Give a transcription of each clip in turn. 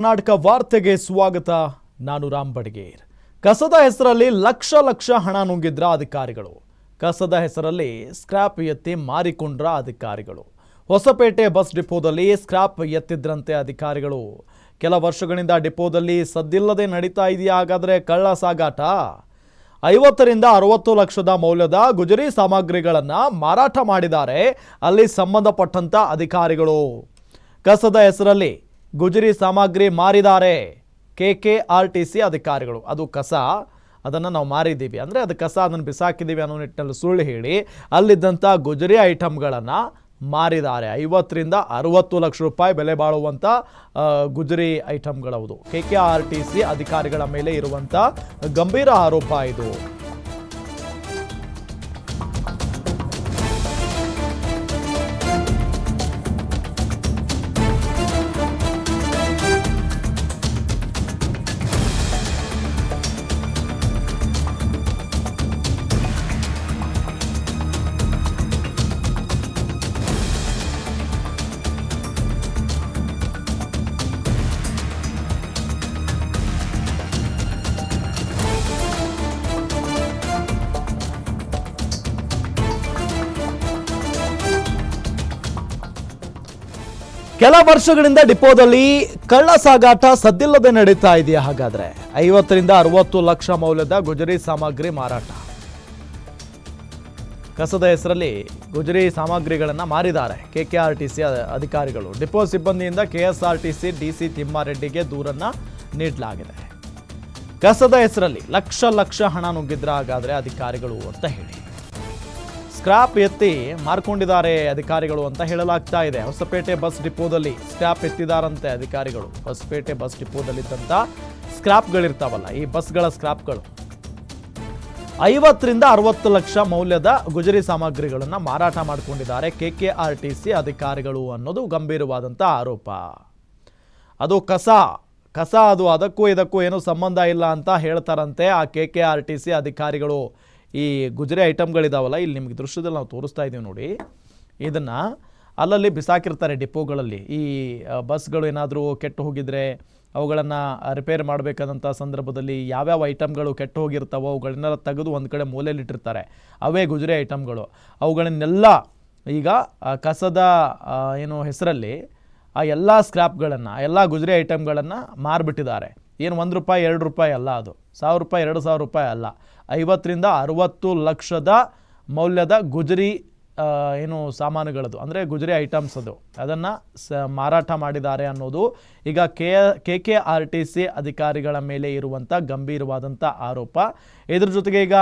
ಕರ್ನಾಟಕ ವಾರ್ತೆಗೆ ಸ್ವಾಗತ. ನಾನು ರಾಮ್ ಬಡ್ಗೇರ್. ಕಸದ ಹೆಸರಲ್ಲಿ ಲಕ್ಷ ಲಕ್ಷ ಹಣ ನುಂಗಿದ್ರ ಅಧಿಕಾರಿಗಳು. ಕಸದ ಹೆಸರಲ್ಲಿ ಸ್ಕ್ರಾಪ್ ಎತ್ತಿ ಮಾರಿಕೊಂಡ್ರ ಅಧಿಕಾರಿಗಳು. ಹೊಸಪೇಟೆ ಬಸ್ ಡಿಪೋದಲ್ಲಿ ಸ್ಕ್ರಾಪ್ ಎತ್ತಿದ್ರಂತೆ ಅಧಿಕಾರಿಗಳು. ಕೆಲ ವರ್ಷಗಳಿಂದ ಡಿಪೋದಲ್ಲಿ ಸದ್ದಿಲ್ಲದೆ ನಡೀತಾ ಇದೆಯಾ ಹಾಗಾದ್ರೆ ಕಳ್ಳ ಸಾಗಾಟ? ಐವತ್ತರಿಂದ ಅರವತ್ತು ಲಕ್ಷದ ಮೌಲ್ಯದ ಗುಜರಿ ಸಾಮಗ್ರಿಗಳನ್ನು ಮಾರಾಟ ಮಾಡಿದ್ದಾರೆ ಅಲ್ಲಿ ಸಂಬಂಧಪಟ್ಟಂಥ ಅಧಿಕಾರಿಗಳು. ಕಸದ ಹೆಸರಲ್ಲಿ ಗುಜರಿ ಸಾಮಗ್ರಿ ಮಾರಿದ್ದಾರೆ. K K R T C ಅಧಿಕಾರಿಗಳು. ಅದು ಕಸ. ಅದನ್ನು ನಾವು ಮಾರಿದ್ದೀವಿ. ಅಂದರೆ ಅದು ಕಸ, ಅದನ್ನು ಬಿಸಾಕಿದ್ದೀವಿ ಅನ್ನೋ ನಿಟ್ಟಿನಲ್ಲಿ ಸುಳ್ಳು ಹೇಳಿ, ಅಲ್ಲಿದ್ದಂಥ ಗುಜರಿ ಐಟಮ್ಗಳನ್ನು ಮಾರಿದ್ದಾರೆ. ಐವತ್ತರಿಂದ ಅರುವತ್ತು ಲಕ್ಷ ರೂಪಾಯಿ ಬೆಲೆ ಬಾಳುವಂಥ ಗುಜರಿ ಐಟಮ್ಗಳವುದು K K R T C ಅಧಿಕಾರಿಗಳ ಮೇಲೆ ಇರುವಂಥ ಗಂಭೀರ ಆರೋಪ ಇದು. ಕೆಲ ವರ್ಷಗಳಿಂದ ಡಿಪೋದಲ್ಲಿ ಕಳ್ಳ ಸಾಗಾಟ ಸದ್ದಿಲ್ಲದೆ ನಡೀತಾ ಇದೆಯಾ ಹಾಗಾದ್ರೆ? ಐವತ್ತರಿಂದ ಅರವತ್ತು ಲಕ್ಷ ಮೌಲ್ಯದ ಗುಜರಿ ಸಾಮಗ್ರಿ ಮಾರಾಟ. ಕಸದ ಹೆಸರಲ್ಲಿ ಗುಜರಿ ಸಾಮಗ್ರಿಗಳನ್ನು ಮಾರಿದ್ದಾರೆ K K R T C ಅಧಿಕಾರಿಗಳು. Depot ಸಿಬ್ಬಂದಿಯಿಂದ K S R T C D ತಿಮ್ಮಾರೆಡ್ಡಿಗೆ ದೂರನ್ನ ನೀಡಲಾಗಿದೆ. ಕಸದ ಹೆಸರಲ್ಲಿ ಲಕ್ಷ ಲಕ್ಷ ಹಣ ನುಗ್ಗಿದ್ರ ಹಾಗಾದ್ರೆ ಅಧಿಕಾರಿಗಳು ಅಂತ ಹೇಳಿ. ಸ್ಕ್ರಾಪ್ ಎತ್ತಿ ಮಾರ್ಕೊಂಡಿದ್ದಾರೆ ಅಧಿಕಾರಿಗಳು ಅಂತ ಹೇಳಲಾಗ್ತಾ ಇದೆ. ಹೊಸಪೇಟೆ ಬಸ್ ಡಿಪೋದಲ್ಲಿ ಸ್ಕ್ರಾಪ್ ಎತ್ತಿದಾರಂತೆ ಅಧಿಕಾರಿಗಳು. ಹೊಸಪೇಟೆ ಬಸ್ ಡಿಪೋದಲ್ಲಿದ್ದಂಥ ಸ್ಕ್ರಾಪ್ಗಳಿರ್ತಾವಲ್ಲ, ಈ ಬಸ್ಗಳ ಸ್ಕ್ರಾಪ್ಗಳು. ಐವತ್ತರಿಂದ ಅರವತ್ತು ಲಕ್ಷ ಮೌಲ್ಯದ ಗುಜರಿ ಸಾಮಗ್ರಿಗಳನ್ನು ಮಾರಾಟ ಮಾಡಿಕೊಂಡಿದ್ದಾರೆ K K R T C ಅಧಿಕಾರಿಗಳು ಅನ್ನೋದು ಗಂಭೀರವಾದಂಥ ಆರೋಪ. ಅದು ಕಸ ಕಸ ಅದು ಅದಕ್ಕೂ ಇದಕ್ಕೂ ಏನೂ ಸಂಬಂಧ ಇಲ್ಲ ಅಂತ ಹೇಳ್ತಾರಂತೆ ಆ K K R T C ಅಧಿಕಾರಿಗಳು. ಈ ಗುಜರಿ ಐಟಮ್ಗಳಿದಾವಲ್ಲ ಇಲ್ಲಿ ನಿಮಗೆ ದೃಶ್ಯದಲ್ಲಿ ನಾವು ತೋರಿಸ್ತಾ ಇದ್ದೀವಿ ನೋಡಿ. ಇದನ್ನು ಅಲ್ಲಲ್ಲಿ ಬಿಸಾಕಿರ್ತಾರೆ ಡಿಪೋಗಳಲ್ಲಿ. ಈ ಬಸ್ಗಳು ಏನಾದರೂ ಕೆಟ್ಟು ಹೋಗಿದ್ರೆ ಅವುಗಳನ್ನು ರಿಪೇರ್ ಮಾಡಬೇಕಾದಂಥ ಸಂದರ್ಭದಲ್ಲಿ ಯಾವ್ಯಾವ ಐಟಮ್ಗಳು ಕೆಟ್ಟು ಹೋಗಿರ್ತಾವೋ ಅವುಗಳನ್ನೆಲ್ಲ ತೆಗೆದು ಒಂದು ಕಡೆ ಮೂಲೆಯಲ್ಲಿಟ್ಟಿರ್ತಾರೆ ಅವೇ ಗುಜರಿ ಐಟಮ್ಗಳು ಅವುಗಳನ್ನೆಲ್ಲ ಈಗ ಕಸದ ಏನು ಹೆಸರಲ್ಲಿ ಆ ಎಲ್ಲ ಸ್ಕ್ರ್ಯಾಪ್ಗಳನ್ನು ಎಲ್ಲ ಗುಜರಿ ಐಟಮ್ಗಳನ್ನು ಮಾರಿಬಿಟ್ಟಿದ್ದಾರೆ. ಏನು ಒಂದು ರೂಪಾಯಿ, ಎರಡು ರೂಪಾಯಿ ಅಲ್ಲ ಅದು. ಸಾವಿರ ರೂಪಾಯಿ, ಎರಡು ಸಾವಿರ ರೂಪಾಯಿ ಅಲ್ಲ. ಐವತ್ತರಿಂದ ಅರುವತ್ತು ಲಕ್ಷದ ಮೌಲ್ಯದ ಗುಜರಿ ಏನು ಸಾಮಾನುಗಳದು. ಅಂದರೆ ಗುಜರಿ ಐಟಮ್ಸ್ ಅದು. ಅದನ್ನು ಸ, ಮಾರಾಟ ಮಾಡಿದ್ದಾರೆ ಅನ್ನೋದು ಈಗ K K R T C ಅಧಿಕಾರಿಗಳ ಮೇಲೆ ಇರುವಂಥ ಗಂಭೀರವಾದಂಥ ಆರೋಪ. ಇದ್ರ ಜೊತೆಗೆ ಈಗ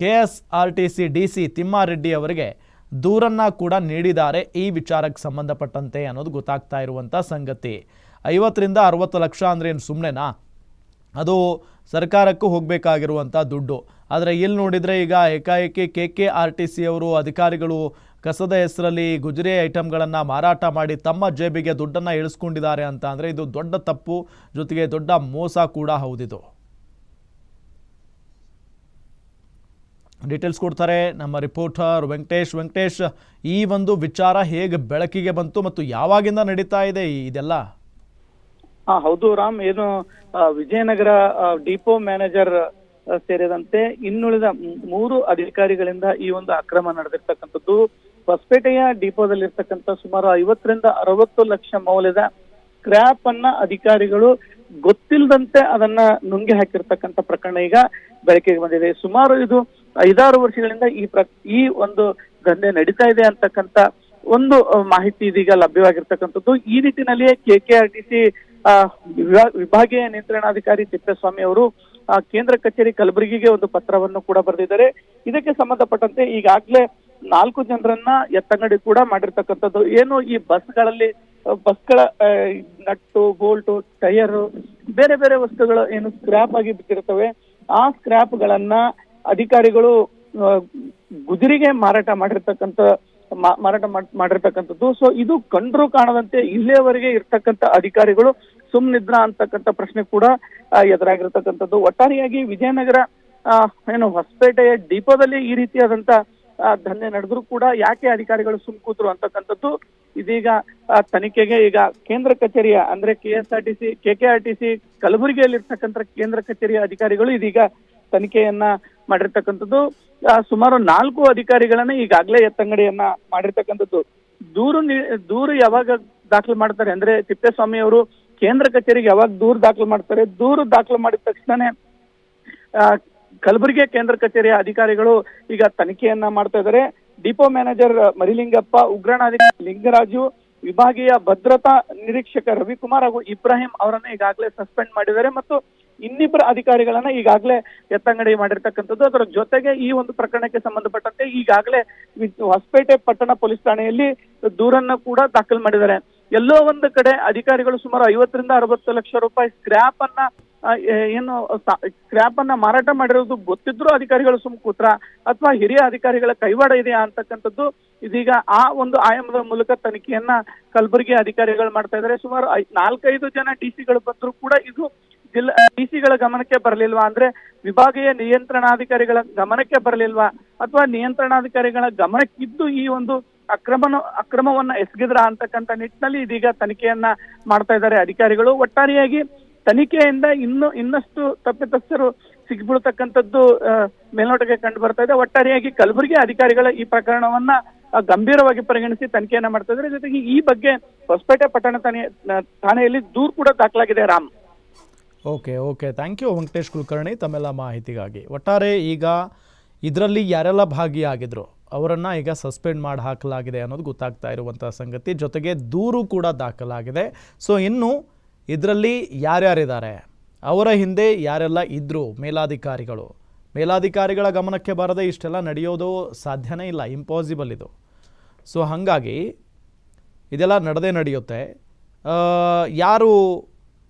K S R T C D C Thimmareddy ಅವರಿಗೆ ದೂರನ್ನು ಕೂಡ ನೀಡಿದ್ದಾರೆ ಈ ವಿಚಾರಕ್ಕೆ ಸಂಬಂಧಪಟ್ಟಂತೆ ಅನ್ನೋದು ಗೊತ್ತಾಗ್ತಾ ಇರುವಂಥ ಸಂಗತಿ. ಐವತ್ತರಿಂದ ಅರುವತ್ತು ಲಕ್ಷ ಅಂದ್ರೆ ಏನು ಸುಮ್ಮನೆನಾ ಅದು ಸರ್ಕಾರಕ್ಕೂ ಹೋಗಬೇಕಾಗಿರುವಂಥ ದುಡ್ಡು. ಆದರೆ ಇಲ್ಲಿ ನೋಡಿದರೆ ಈಗ ಏಕಾಏಕಿ K K R T C ಅವರು ಅಧಿಕಾರಿಗಳು ಕಸದ ಹೆಸರಲ್ಲಿ ಗುಜರಿ ಐಟಮ್ಗಳನ್ನು ಮಾರಾಟ ಮಾಡಿ ತಮ್ಮ ಜೇಬಿಗೆ ದುಡ್ಡನ್ನು ಇಳಿಸ್ಕೊಂಡಿದ್ದಾರೆ ಅಂತ ಅಂದರೆ ಇದು ದೊಡ್ಡ ತಪ್ಪು, ಜೊತೆಗೆ ದೊಡ್ಡ ಮೋಸ ಕೂಡ ಹೌದಿದು. ಡೀಟೇಲ್ಸ್ ಕೊಡ್ತಾರೆ ನಮ್ಮ ರಿಪೋರ್ಟರ್ ವೆಂಕಟೇಶ್. ವೆಂಕಟೇಶ್, ಈ ಒಂದು ವಿಚಾರ ಹೇಗೆ ಬೆಳಕಿಗೆ ಬಂತು ಮತ್ತು ಯಾವಾಗಿಂದ ನಡೀತಾ ಇದೆ ಇದೆಲ್ಲ? ಹಾ ಹೌದು ರಾಮ್, ಏನು ವಿಜಯನಗರ ಡಿಪೋ ಮ್ಯಾನೇಜರ್ ಸೇರಿದಂತೆ ಇನ್ನುಳಿದ ಮೂರು ಅಧಿಕಾರಿಗಳಿಂದ ಈ ಒಂದು ಅಕ್ರಮ ನಡೆದಿರ್ತಕ್ಕಂಥದ್ದು. ಹೊಸಪೇಟೆಯ ಡಿಪೋದಲ್ಲಿರ್ತಕ್ಕಂಥ ಸುಮಾರು ಐವತ್ತರಿಂದ ಅರವತ್ತು ಲಕ್ಷ ಮೌಲ್ಯದ ಸ್ಕ್ರ್ಯಾಪ್ ಅನ್ನ ಅಧಿಕಾರಿಗಳು ಗೊತ್ತಿಲ್ಲದಂತೆ ಅದನ್ನ ನುಂಗಿ ಹಾಕಿರ್ತಕ್ಕಂಥ ಪ್ರಕರಣ ಈಗ ಬೆಳಕಿಗೆ ಬಂದಿದೆ. ಸುಮಾರು ಇದು ಐದಾರು ವರ್ಷಗಳಿಂದ ಈ ಪ್ರ, ಈ ಒಂದು ದಂಧೆ ನಡೀತಾ ಇದೆ ಅಂತಕ್ಕಂಥ ಒಂದು ಮಾಹಿತಿ ಇದೀಗ ಲಭ್ಯವಾಗಿರ್ತಕ್ಕಂಥದ್ದು. ಈ ನಿಟ್ಟಿನಲ್ಲಿಯೇ ಕೆ ಆರ್ ಟಿ ಸಿ ವಿಭಾಗೀಯ ನಿಯಂತ್ರಣಾಧಿಕಾರಿ ತಿಪ್ಪೇಸ್ವಾಮಿ ಅವರು ಕೇಂದ್ರ ಕಚೇರಿ ಕಲಬುರಗಿಗೆ ಒಂದು ಪತ್ರವನ್ನು ಕೂಡ ಬರೆದಿದ್ದಾರೆ. ಇದಕ್ಕೆ ಸಂಬಂಧಪಟ್ಟಂತೆ ಈಗಾಗಲೇ ನಾಲ್ಕು ಜನರನ್ನ ಎತ್ತಂಗಡಿ ಕೂಡ ಮಾಡಿರ್ತಕ್ಕಂಥದ್ದು. ಏನು ಈ ಬಸ್ಗಳಲ್ಲಿ ಗಳಲ್ಲಿ ಬಸ್ಗಳ ನಟ್ಟು, ಬೋಲ್ಟು ಟೈರ್ ಬೇರೆ ಬೇರೆ ವಸ್ತುಗಳು ಏನು ಸ್ಕ್ರಾಪ್ ಆಗಿ ಬಿಟ್ಟಿರ್ತವೆ ಆ ಸ್ಕ್ರಾಪ್ ಗಳನ್ನ ಅಧಿಕಾರಿಗಳು ಗುದಿರಿಗೆ ಮಾರಾಟ ಮಾಡಿರ್ತಕ್ಕಂಥ ಮಾರಾಟ ಮಾಡ್- ಮಾಡಿರ್ತಕ್ಕಂಥದ್ದು. ಸೊ ಇದು ಕಂಡ್ರು ಕಾಣದಂತೆ ಇಲ್ಲಿಯವರೆಗೆ ಇರ್ತಕ್ಕಂಥ ಅಧಿಕಾರಿಗಳು ಸುಮ್ನಿದ್ರ ಅಂತಕ್ಕಂಥ ಪ್ರಶ್ನೆ ಕೂಡ ಎದುರಾಗಿರ್ತಕ್ಕಂಥದ್ದು. ಒಟ್ಟಾರೆಯಾಗಿ ವಿಜಯನಗರ ಏನು ಹೊಸಪೇಟೆಯ ಡಿಪೋದಲ್ಲಿ ಈ ರೀತಿಯಾದಂತ ದಂಧೆ ನಡೆದ್ರು ಕೂಡ ಯಾಕೆ ಅಧಿಕಾರಿಗಳು ಸುಮ್ ಕೂತ್ರು ಅಂತಕ್ಕಂಥದ್ದು ಇದೀಗ ತನಿಖೆಗೆ ಈಗ ಕೇಂದ್ರ ಕಚೇರಿಯ ಅಂದ್ರೆ K S R T C K K R T C ಕಲಬುರಗಿಯಲ್ಲಿರ್ತಕ್ಕಂಥ ಕೇಂದ್ರ ಕಚೇರಿಯ ಅಧಿಕಾರಿಗಳು ಇದೀಗ ತನಿಖೆಯನ್ನ ಮಾಡಿರ್ತಕ್ಕಂಥದ್ದು. ಸುಮಾರು ನಾಲ್ಕು ಅಧಿಕಾರಿಗಳನ್ನ ಈಗಾಗಲೇ ಎತ್ತಂಗಡಿಯನ್ನ ಮಾಡಿರ್ತಕ್ಕಂಥದ್ದು. ದೂರು ದೂರು ಯಾವಾಗ ದಾಖಲು ಮಾಡ್ತಾರೆ ಅಂದ್ರೆ ತಿಪ್ಪೇಸ್ವಾಮಿ ಅವರು ಕೇಂದ್ರ ಕಚೇರಿಗೆ ಯಾವಾಗ ದೂರು ದಾಖಲು ಮಾಡ್ತಾರೆ, ದೂರು ದಾಖಲು ಮಾಡಿದ ತಕ್ಷಣನೇ ಕಲಬುರಗಿ ಕೇಂದ್ರ ಕಚೇರಿಯ ಅಧಿಕಾರಿಗಳು ಈಗ ತನಿಖೆಯನ್ನ ಮಾಡ್ತಾ ಇದ್ದಾರೆ. ಡಿಪೋ ಮ್ಯಾನೇಜರ್ ಮರಿಲಿಂಗಪ್ಪ, ಉಗ್ರಣಾಧಿಕಾರಿ ಲಿಂಗರಾಜು, ವಿಭಾಗೀಯ ಭದ್ರತಾ ನಿರೀಕ್ಷಕ ರವಿಕುಮಾರ್ ಹಾಗೂ ಇಬ್ರಾಹಿಂ ಅವರನ್ನ ಈಗಾಗಲೇ ಸಸ್ಪೆಂಡ್ ಮಾಡಿದ್ದಾರೆ ಮತ್ತು ಇನ್ನಿಬ್ಬರ ಅಧಿಕಾರಿಗಳನ್ನ ಈಗಾಗಲೇ ಎತ್ತಂಗಡಿ ಮಾಡಿರ್ತಕ್ಕಂಥದ್ದು. ಅದರ ಜೊತೆಗೆ ಈ ಒಂದು ಪ್ರಕರಣಕ್ಕೆ ಸಂಬಂಧಪಟ್ಟಂತೆ ಈಗಾಗಲೇ ಹೊಸಪೇಟೆ ಪಟ್ಟಣ ಪೊಲೀಸ್ ಠಾಣೆಯಲ್ಲಿ ದೂರನ್ನ ಕೂಡ ದಾಖಲು ಮಾಡಿದ್ದಾರೆ. ಎಲ್ಲೋ ಒಂದು ಕಡೆ ಅಧಿಕಾರಿಗಳು ಸುಮಾರು ಐವತ್ತರಿಂದ ಅರವತ್ತು ಲಕ್ಷ ರೂಪಾಯಿ ಸ್ಕ್ರ್ಯಾಪ್ ಅನ್ನ ಏನು ಸ್ಕ್ರ್ಯಾಪ್ ಅನ್ನ ಮಾರಾಟ ಮಾಡಿರೋದು ಗೊತ್ತಿದ್ರು ಅಧಿಕಾರಿಗಳು ಸುಮ್ ಕೂತ್ರ, ಅಥವಾ ಹಿರಿಯ ಅಧಿಕಾರಿಗಳ ಕೈವಾಡ ಇದೆಯಾ ಅಂತಕ್ಕಂಥದ್ದು ಇದೀಗ ಆ ಒಂದು ಆಯಾಮದ ಮೂಲಕ ತನಿಖೆಯನ್ನ ಕಲಬುರಗಿ ಅಧಿಕಾರಿಗಳು ಮಾಡ್ತಾ ಇದ್ದಾರೆ ಸುಮಾರು ನಾಲ್ಕೈದು ಜನ ಡಿ ಸಿಗಳು ಬಂದ್ರು ಕೂಡ ಇದು ಜಿಲ್ಲಾ, ಡಿ ಸಿಗಳ ಗಮನಕ್ಕೆ ಬರಲಿಲ್ವಾ? ಅಂದ್ರೆ ವಿಭಾಗೀಯ ನಿಯಂತ್ರಣಾಧಿಕಾರಿಗಳ ಗಮನಕ್ಕೆ ಬರಲಿಲ್ವಾ? ಅಥವಾ ನಿಯಂತ್ರಣಾಧಿಕಾರಿಗಳ ಗಮನಕ್ಕಿದ್ದು ಈ ಒಂದು ಅಕ್ರಮನ ಅಕ್ರಮವನ್ನ ಎಸಗಿದ್ರ ಅಂತಕ್ಕಂಥ ನಿಟ್ಟಿನಲ್ಲಿ ಇದೀಗ ತನಿಖೆಯನ್ನ ಮಾಡ್ತಾ ಇದ್ದಾರೆ ಅಧಿಕಾರಿಗಳು. ಒಟ್ಟಾರೆಯಾಗಿ ತನಿಖೆಯಿಂದ ಇನ್ನು ಇನ್ನಷ್ಟು ತಪ್ಪಿತಸ್ಥರು ಸಿಗ್ಬಿಡ್ತಕ್ಕಂಥದ್ದು ಮೇಲ್ನೋಟಕ್ಕೆ ಕಂಡು ಬರ್ತಾ ಇದೆ. ಒಟ್ಟಾರೆಯಾಗಿ ಕಲಬುರಗಿ ಅಧಿಕಾರಿಗಳ ಈ ಪ್ರಕರಣವನ್ನ ಗಂಭೀರವಾಗಿ ಪರಿಗಣಿಸಿ ತನಿಖೆಯನ್ನ ಮಾಡ್ತಾ ಇದ್ದಾರೆ. ಜೊತೆಗೆ ಈ ಬಗ್ಗೆ ಹೊಸಪೇಟೆ ಪಟ್ಟಣ ಠಾಣೆ ಠಾಣೆಯಲ್ಲಿ ದೂರು ಕೂಡ ದಾಖಲಾಗಿದೆ Ram. Okay okay. Thank you Venkatesh Kulkarni ತಮ್ಮೆಲ್ಲ ಮಾಹಿತಿಗಾಗಿ. ಒಟ್ಟಾರೆ ಈಗ ಇದರಲ್ಲಿ ಯಾರೆಲ್ಲ ಭಾಗಿಯಾಗಿದ್ರು? ಅವರನ್ನು ಈಗ ಸಸ್ಪೆಂಡ್ ಮಾಡಿ ಹಾಕಲಾಗಿದೆ ಅನ್ನೋದು ಗೊತ್ತಾಗ್ತಾ ಇರುವಂಥ ಸಂಗತಿ. ಜೊತೆಗೆ ದೂರು ಕೂಡ ದಾಖಲಾಗಿದೆ. ಸೊ, ಇನ್ನು ಇದರಲ್ಲಿ ಯಾರ್ಯಾರಿದ್ದಾರೆ? ಅವರ ಹಿಂದೆ ಯಾರೆಲ್ಲ ಇದ್ದರು ಮೇಲಾಧಿಕಾರಿಗಳು? ಮೇಲಾಧಿಕಾರಿಗಳ ಗಮನಕ್ಕೆ ಬರದೆ ಇಷ್ಟೆಲ್ಲ ನಡೆಯೋದು ಸಾಧ್ಯನೇ ಇಲ್ಲ ಇಂಪಾಸಿಬಲ್ ಇದು. ಸೊ, ಹಾಗಾಗಿ ಇದೆಲ್ಲ ನಡೆದೇ ನಡೆಯುತ್ತೆ. ಯಾರು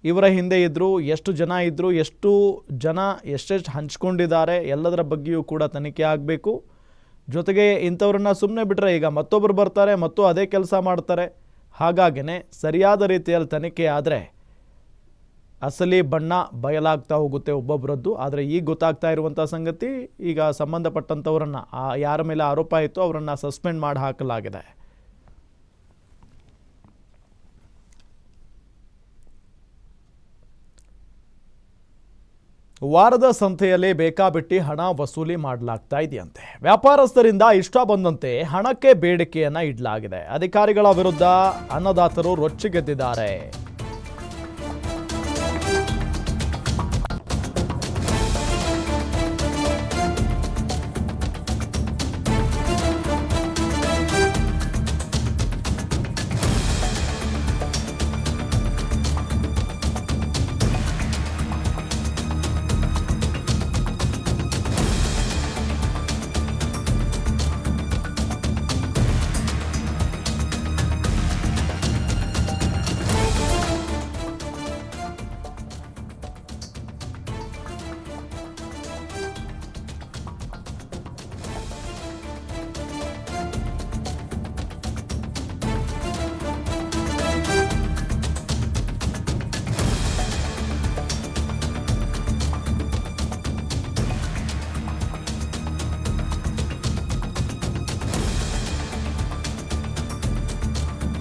ಇವರ ಹಿಂದೆ ಇದ್ದರು ಎಷ್ಟು ಜನ ಇದ್ದರು ಎಷ್ಟು ಜನ ಎಷ್ಟೆಷ್ಟು ಹಂಚ್ಕೊಂಡಿದ್ದಾರೆ, ಎಲ್ಲದರ ಬಗ್ಗೆಯೂ ಕೂಡ ತನಿಖೆ ಆಗಬೇಕು. ಜೊತೆಗೆ ಇಂಥವ್ರನ್ನ ಸುಮ್ಮನೆ ಬಿಟ್ಟರೆ ಈಗ ಮತ್ತೊಬ್ಬರು ಬರ್ತಾರೆ, ಮತ್ತು ಅದೇ ಕೆಲಸ ಮಾಡ್ತಾರೆ. ಹಾಗಾಗಿನೇ ಸರಿಯಾದ ರೀತಿಯಲ್ಲಿ ತನಿಖೆ ಆದರೆ ಅಸಲಿ ಬಣ್ಣ ಬಯಲಾಗ್ತಾ ಹೋಗುತ್ತೆ ಒಬ್ಬೊಬ್ಬರದ್ದು ಆದರೆ ಈಗ ಗೊತ್ತಾಗ್ತಾ ಇರುವಂಥ ಸಂಗತಿ, ಈಗ ಸಂಬಂಧಪಟ್ಟಂಥವ್ರನ್ನ ಯಾರ ಮೇಲೆ ಆರೋಪ ಇತ್ತು ಅವರನ್ನು ಸಸ್ಪೆಂಡ್ ಮಾಡಿ ಹಾಕಲಾಗಿದೆ. ವಾರದ ಸಂತೆಯಲ್ಲಿ ಬೇಕಾಬಿಟ್ಟಿ ಹಣ ವಸೂಲಿ ಮಾಡಲಾಗ್ತಾ ಇದೆಯಂತೆ. ವ್ಯಾಪಾರಸ್ಥರಿಂದ ಇಷ್ಟ ಬಂದಂತೆ ಹಣಕ್ಕೆ ಬೇಡಿಕೆಯನ್ನ ಇಡಲಾಗಿದೆ. ಅಧಿಕಾರಿಗಳ ವಿರುದ್ಧ ಅನ್ನದಾತರು ರೊಚ್ಚಿಗೆದ್ದಿದ್ದಾರೆ.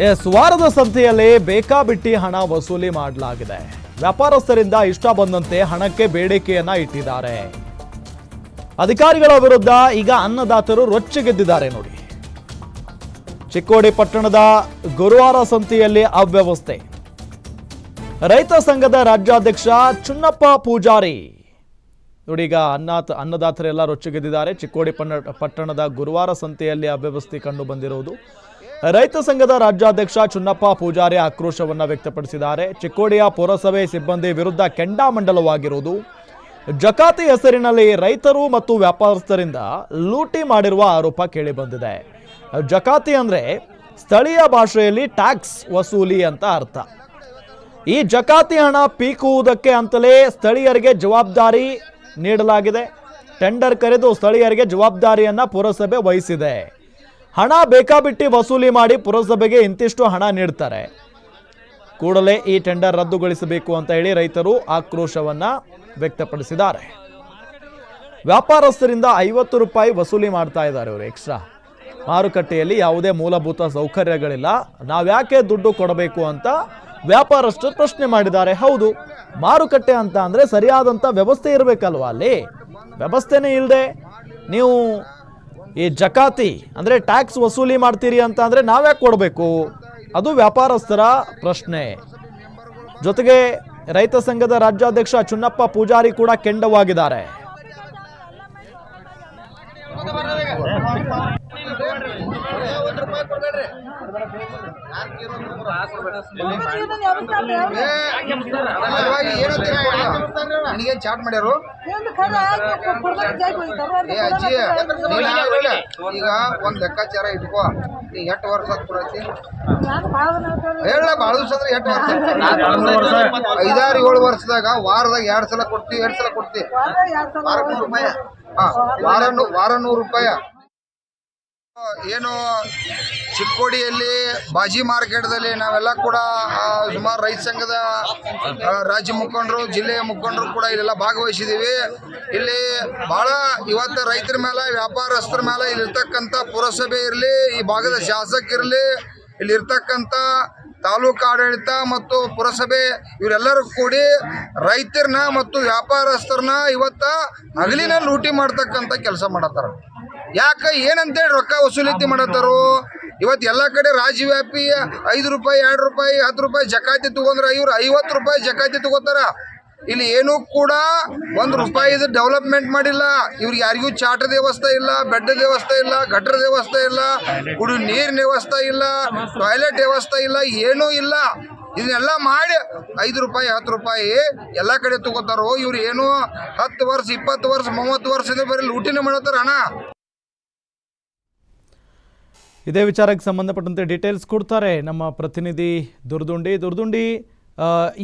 ಎಸ್, ವಾರದ ಸಂತೆಯಲ್ಲಿ ಬೇಕಾಬಿಟ್ಟಿ ಹಣ ವಸೂಲಿ ಮಾಡಲಾಗಿದೆ. ವ್ಯಾಪಾರಸ್ಥರಿಂದ ಇಷ್ಟ ಬಂದಂತೆ ಹಣಕ್ಕೆ ಬೇಡಿಕೆಯನ್ನ ಇಟ್ಟಿದ್ದಾರೆ. ಅಧಿಕಾರಿಗಳ ವಿರುದ್ಧ ಈಗ ಅನ್ನದಾತರು ರೊಚ್ಚಿಗೆದ್ದಿದ್ದಾರೆ ನೋಡಿ. ಚಿಕ್ಕೋಡಿ ಪಟ್ಟಣದ ಗುರುವಾರ ಸಂತೆಯಲ್ಲಿ ಅವ್ಯವಸ್ಥೆ. ರೈತ ಸಂಘದ ರಾಜ್ಯಾಧ್ಯಕ್ಷ ಚುನ್ನಪ್ಪ ಪೂಜಾರಿ. ನೋಡಿ ಈಗ ಅನ್ನಾತ, ಅನ್ನದಾತರೆಲ್ಲ ರೊಚ್ಚಿಗೆದ್ದಿದ್ದಾರೆ ಚಿಕ್ಕೋಡಿ ಪಟ್ಟಣದ ಗುರುವಾರ ಸಂತೆಯಲ್ಲಿ ಅವ್ಯವಸ್ಥೆ ಕಂಡು ಬಂದಿರುವುದು ರೈತ ಸಂಘದ ರಾಜ್ಯಾಧ್ಯಕ್ಷ ಚುನ್ನಪ್ಪ ಪೂಜಾರಿ ಆಕ್ರೋಶವನ್ನು ವ್ಯಕ್ತಪಡಿಸಿದ್ದಾರೆ. ಚಿಕ್ಕೋಡಿಯ ಪುರಸಭೆ ಸಿಬ್ಬಂದಿ ವಿರುದ್ಧ ಕೆಂಡಾಮಂಡಲವಾಗಿರುವುದು ಜಕಾತಿ ಹೆಸರಿನಲ್ಲಿ ರೈತರು ಮತ್ತು ವ್ಯಾಪಾರಸ್ಥರಿಂದ ಲೂಟಿ ಮಾಡಿರುವ ಆರೋಪ ಕೇಳಿಬಂದಿದೆ. ಜಕಾತಿ ಅಂದರೆ ಸ್ಥಳೀಯ ಭಾಷೆಯಲ್ಲಿ ಟ್ಯಾಕ್ಸ್ ವಸೂಲಿ ಅಂತ ಅರ್ಥ. ಈ ಜಕಾತಿ ಹಣ ಪೀಕುವುದಕ್ಕೆ ಅಂತಲೇ ಸ್ಥಳೀಯರಿಗೆ ಜವಾಬ್ದಾರಿ ನೀಡಲಾಗಿದೆ. ಟೆಂಡರ್ ಕರೆದು ಸ್ಥಳೀಯರಿಗೆ ಜವಾಬ್ದಾರಿಯನ್ನು ಪುರಸಭೆ ವಹಿಸಿದೆ. ಹಣ ಬೇಕಾಬಿಟ್ಟಿ ವಸೂಲಿ ಮಾಡಿ ಪುರಸಭೆಗೆ ಇಂತಿಷ್ಟು ಹಣ ನೀಡ್ತಾರೆ. ಕೂಡಲೇ ಈ ಟೆಂಡರ್ ರದ್ದುಗೊಳಿಸಬೇಕು ಅಂತ ಹೇಳಿ ರೈತರು ಆಕ್ರೋಶವನ್ನ ವ್ಯಕ್ತಪಡಿಸಿದ್ದಾರೆ. ವ್ಯಾಪಾರಸ್ಥರಿಂದ ಐವತ್ತು ರೂಪಾಯಿ ವಸೂಲಿ ಮಾಡ್ತಾ ಇದ್ದಾರೆ ಅವರು ಎಕ್ಸ್ಟ್ರಾ ಮಾರುಕಟ್ಟೆಯಲ್ಲಿ ಯಾವುದೇ ಮೂಲಭೂತ ಸೌಕರ್ಯಗಳಿಲ್ಲ. ನಾವ್ಯಾಕೆ ದುಡ್ಡು ಕೊಡಬೇಕು ಅಂತ ವ್ಯಾಪಾರಸ್ಥರು ಪ್ರಶ್ನೆ ಮಾಡಿದ್ದಾರೆ. ಹೌದು, ಮಾರುಕಟ್ಟೆ ಅಂತ ಅಂದರೆ ಸರಿಯಾದಂಥ ವ್ಯವಸ್ಥೆ ಇರಬೇಕಲ್ವಾ ಅಲ್ಲಿ? ವ್ಯವಸ್ಥೆನೇ ಇಲ್ಲದೆ ನೀವು ಈ ಜಕಾತಿ ಅಂದರೆ ಟ್ಯಾಕ್ಸ್ ವಸೂಲಿ ಮಾಡ್ತೀರಿ ಅಂತ ಅಂದರೆ ನಾವ್ಯಾಕೆ ಕೊಡಬೇಕು? ಅದು ವ್ಯಾಪಾರಸ್ಥರ ಪ್ರಶ್ನೆ. ಜೊತೆಗೆ ರೈತ ಸಂಘದ ರಾಜ್ಯಾಧ್ಯಕ್ಷ ಚುನ್ನಪ್ಪ ಪೂಜಾರಿ ಕೂಡ ಕೆಂಡವಾಗಿದ್ದಾರೆ. ನನಗೆ ಚಾಟ್ ಮಾಡ್ಯಾರು? ಏ ಅಜ್ಜಿ. ಈಗ ಒಂದ್ ಲೆಕ್ಕಾಚಾರ ಇಟ್ಕೋ. ನೀ ಎಷ್ಟು ವರ್ಷ ಕೊಡತಿ ಹೇಳ ಭಾಳ ದಿವಸ ಅಂದ್ರೆ ಎಷ್ಟ್ ವರ್ಷ? ಐದಾರು ಏಳು ವರ್ಷದಾಗ ವಾರದಾಗ ಎರಡ್ ಸಲ ಕೊಡ್ತೀವಿ ಎರಡ್ ಸಲ ಕೊಡ್ತೀವಿ ವಾರ ನೂರು ರೂಪಾಯಿ. ಹಾ ವಾರ ನೂ- ವಾರ ನೂರು ರೂಪಾಯಿ. ಏನು ಚಿಕ್ಕೋಡಿಯಲ್ಲಿ ಬಾಜಿ ಮಾರ್ಕೆಟ್ದಲ್ಲಿ ನಾವೆಲ್ಲ ಕೂಡ ಸುಮಾರು ರೈತ ಸಂಘದ ರಾಜ್ಯ ಮುಖಂಡರು, ಜಿಲ್ಲೆಯ ಮುಖಂಡರು ಕೂಡ ಇಲ್ಲೆಲ್ಲ ಭಾಗವಹಿಸಿದ್ದೀವಿ. ಇಲ್ಲಿ ಭಾಳ ಇವತ್ತು ರೈತರ ಮೇಲೆ, ವ್ಯಾಪಾರಸ್ಥರ ಮೇಲೆ ಇಲ್ಲಿರ್ತಕ್ಕಂಥ ಪುರಸಭೆ ಇರಲಿ, ಈ ಭಾಗದ ಶಾಸಕರಿರಲಿ, ಇಲ್ಲಿರ್ತಕ್ಕಂಥ ತಾಲೂಕು ಆಡಳಿತ ಮತ್ತು ಪುರಸಭೆ, ಇವರೆಲ್ಲರೂ ಕೂಡಿ ರೈತರನ್ನ ಮತ್ತು ವ್ಯಾಪಾರಸ್ಥರನ್ನ ಇವತ್ತ ಹಗಲಿನ ಲೂಟಿ ಮಾಡ್ತಕ್ಕಂಥ ಕೆಲಸ ಮಾಡತ್ತಾರ. ಯಾಕೆ ಏನಂತೇಳಿ ರೊಕ್ಕ ವಸೂಲಿತಿ ಮಾಡತ್ತಾರು? ಇವತ್ತು ಎಲ್ಲ ಕಡೆ ರಾಜ್ಯವ್ಯಾಪಿ ಐದು ರೂಪಾಯಿ, ಎರಡು ರೂಪಾಯಿ, ಹತ್ತು ರೂಪಾಯಿ ಜಕಾತಿ ತಗೊಂಡ್ರೆ ಇವ್ರು ಐವತ್ತು ರೂಪಾಯಿ ಜಕಾತಿ ತಗೋತಾರ. ಇಲ್ಲಿ ಏನೂ ಕೂಡ ಒಂದು ರೂಪಾಯಿದು ಡೆವಲಪ್ಮೆಂಟ್ ಮಾಡಿಲ್ಲ. ಇವ್ರಿಗೆ ಯಾರಿಗೂ ಚಾಟ ವ್ಯವಸ್ಥೆ ಇಲ್ಲ ಬೆಡ್ ವ್ಯವಸ್ಥೆ ಇಲ್ಲ ಗಟ್ರ ವ್ಯವಸ್ಥೆ ಇಲ್ಲ ಕುಡಿ ನೀರಿನ ವ್ಯವಸ್ಥೆ ಇಲ್ಲ ಟಾಯ್ಲೆಟ್ ವ್ಯವಸ್ಥೆ ಇಲ್ಲ, ಏನೂ ಇಲ್ಲ. ಇದನ್ನೆಲ್ಲ ಮಾಡಿ ಐದು ರೂಪಾಯಿ, ಹತ್ತು ರೂಪಾಯಿ ಎಲ್ಲ ಕಡೆ ತಗೋತಾರೋ, ಇವ್ರು ಏನು ಹತ್ತು ವರ್ಷ, ಇಪ್ಪತ್ತು ವರ್ಷ, ಮೂವತ್ತು ವರ್ಷದ ಬರೀ ಲೂಟಿನೇ ಮಾಡತ್ತಾರ ಅಣ್ಣ. ಇದೇ ವಿಚಾರಕ್ಕೆ ಸಂಬಂಧಪಟ್ಟಂತೆ ಡೀಟೇಲ್ಸ್ ಕೊಡ್ತಾರೆ ನಮ್ಮ ಪ್ರತಿನಿಧಿ ದುರ್ದುಂಡಿ. ದುರ್ದುಂಡಿ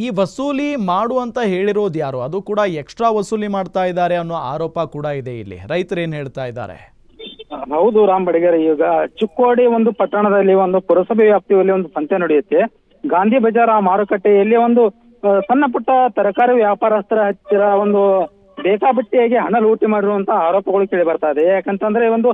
ಈ ವಸೂಲಿ ಮಾಡುವಂತ ಹೇಳಿರೋದು ಯಾರು? ಅದು ಕೂಡ ಎಕ್ಸ್ಟ್ರಾ ವಸೂಲಿ ಮಾಡ್ತಾ ಇದ್ದಾರೆ ಅನ್ನೋ ಆರೋಪ ಕೂಡ ಇದೆ ಇಲ್ಲಿ. ರೈತರು ಏನು ಹೇಳ್ತಾ ಇದ್ದಾರೆ? ಹೌದು ರಾಮ್ ಬಡಿಗೇರಿ, ಈಗ ಚಿಕ್ಕೋಡಿ ಒಂದು ಪಟ್ಟಣದಲ್ಲಿ ಒಂದು ಪುರಸಭೆ ವ್ಯಾಪ್ತಿಯಲ್ಲಿ ಒಂದು ಸಂತೆ ನಡೆಯುತ್ತೆ. ಗಾಂಧಿ ಬಜಾರ್ ಆ ಮಾರುಕಟ್ಟೆಯಲ್ಲಿ ಒಂದು ಸಣ್ಣ ಪುಟ್ಟ ತರಕಾರಿ ವ್ಯಾಪಾರಸ್ಥರ ಹತ್ತಿರ ಒಂದು ಬೇಕಾಬಿಟ್ಟಿಯಾಗಿ ಹಣ ಲೂಟಿ ಮಾಡಿರುವಂತಹ ಆರೋಪಗಳು ಕೇಳಿ ಬರ್ತಾ ಇದೆ. ಯಾಕಂತಂದ್ರೆ ಒಂದು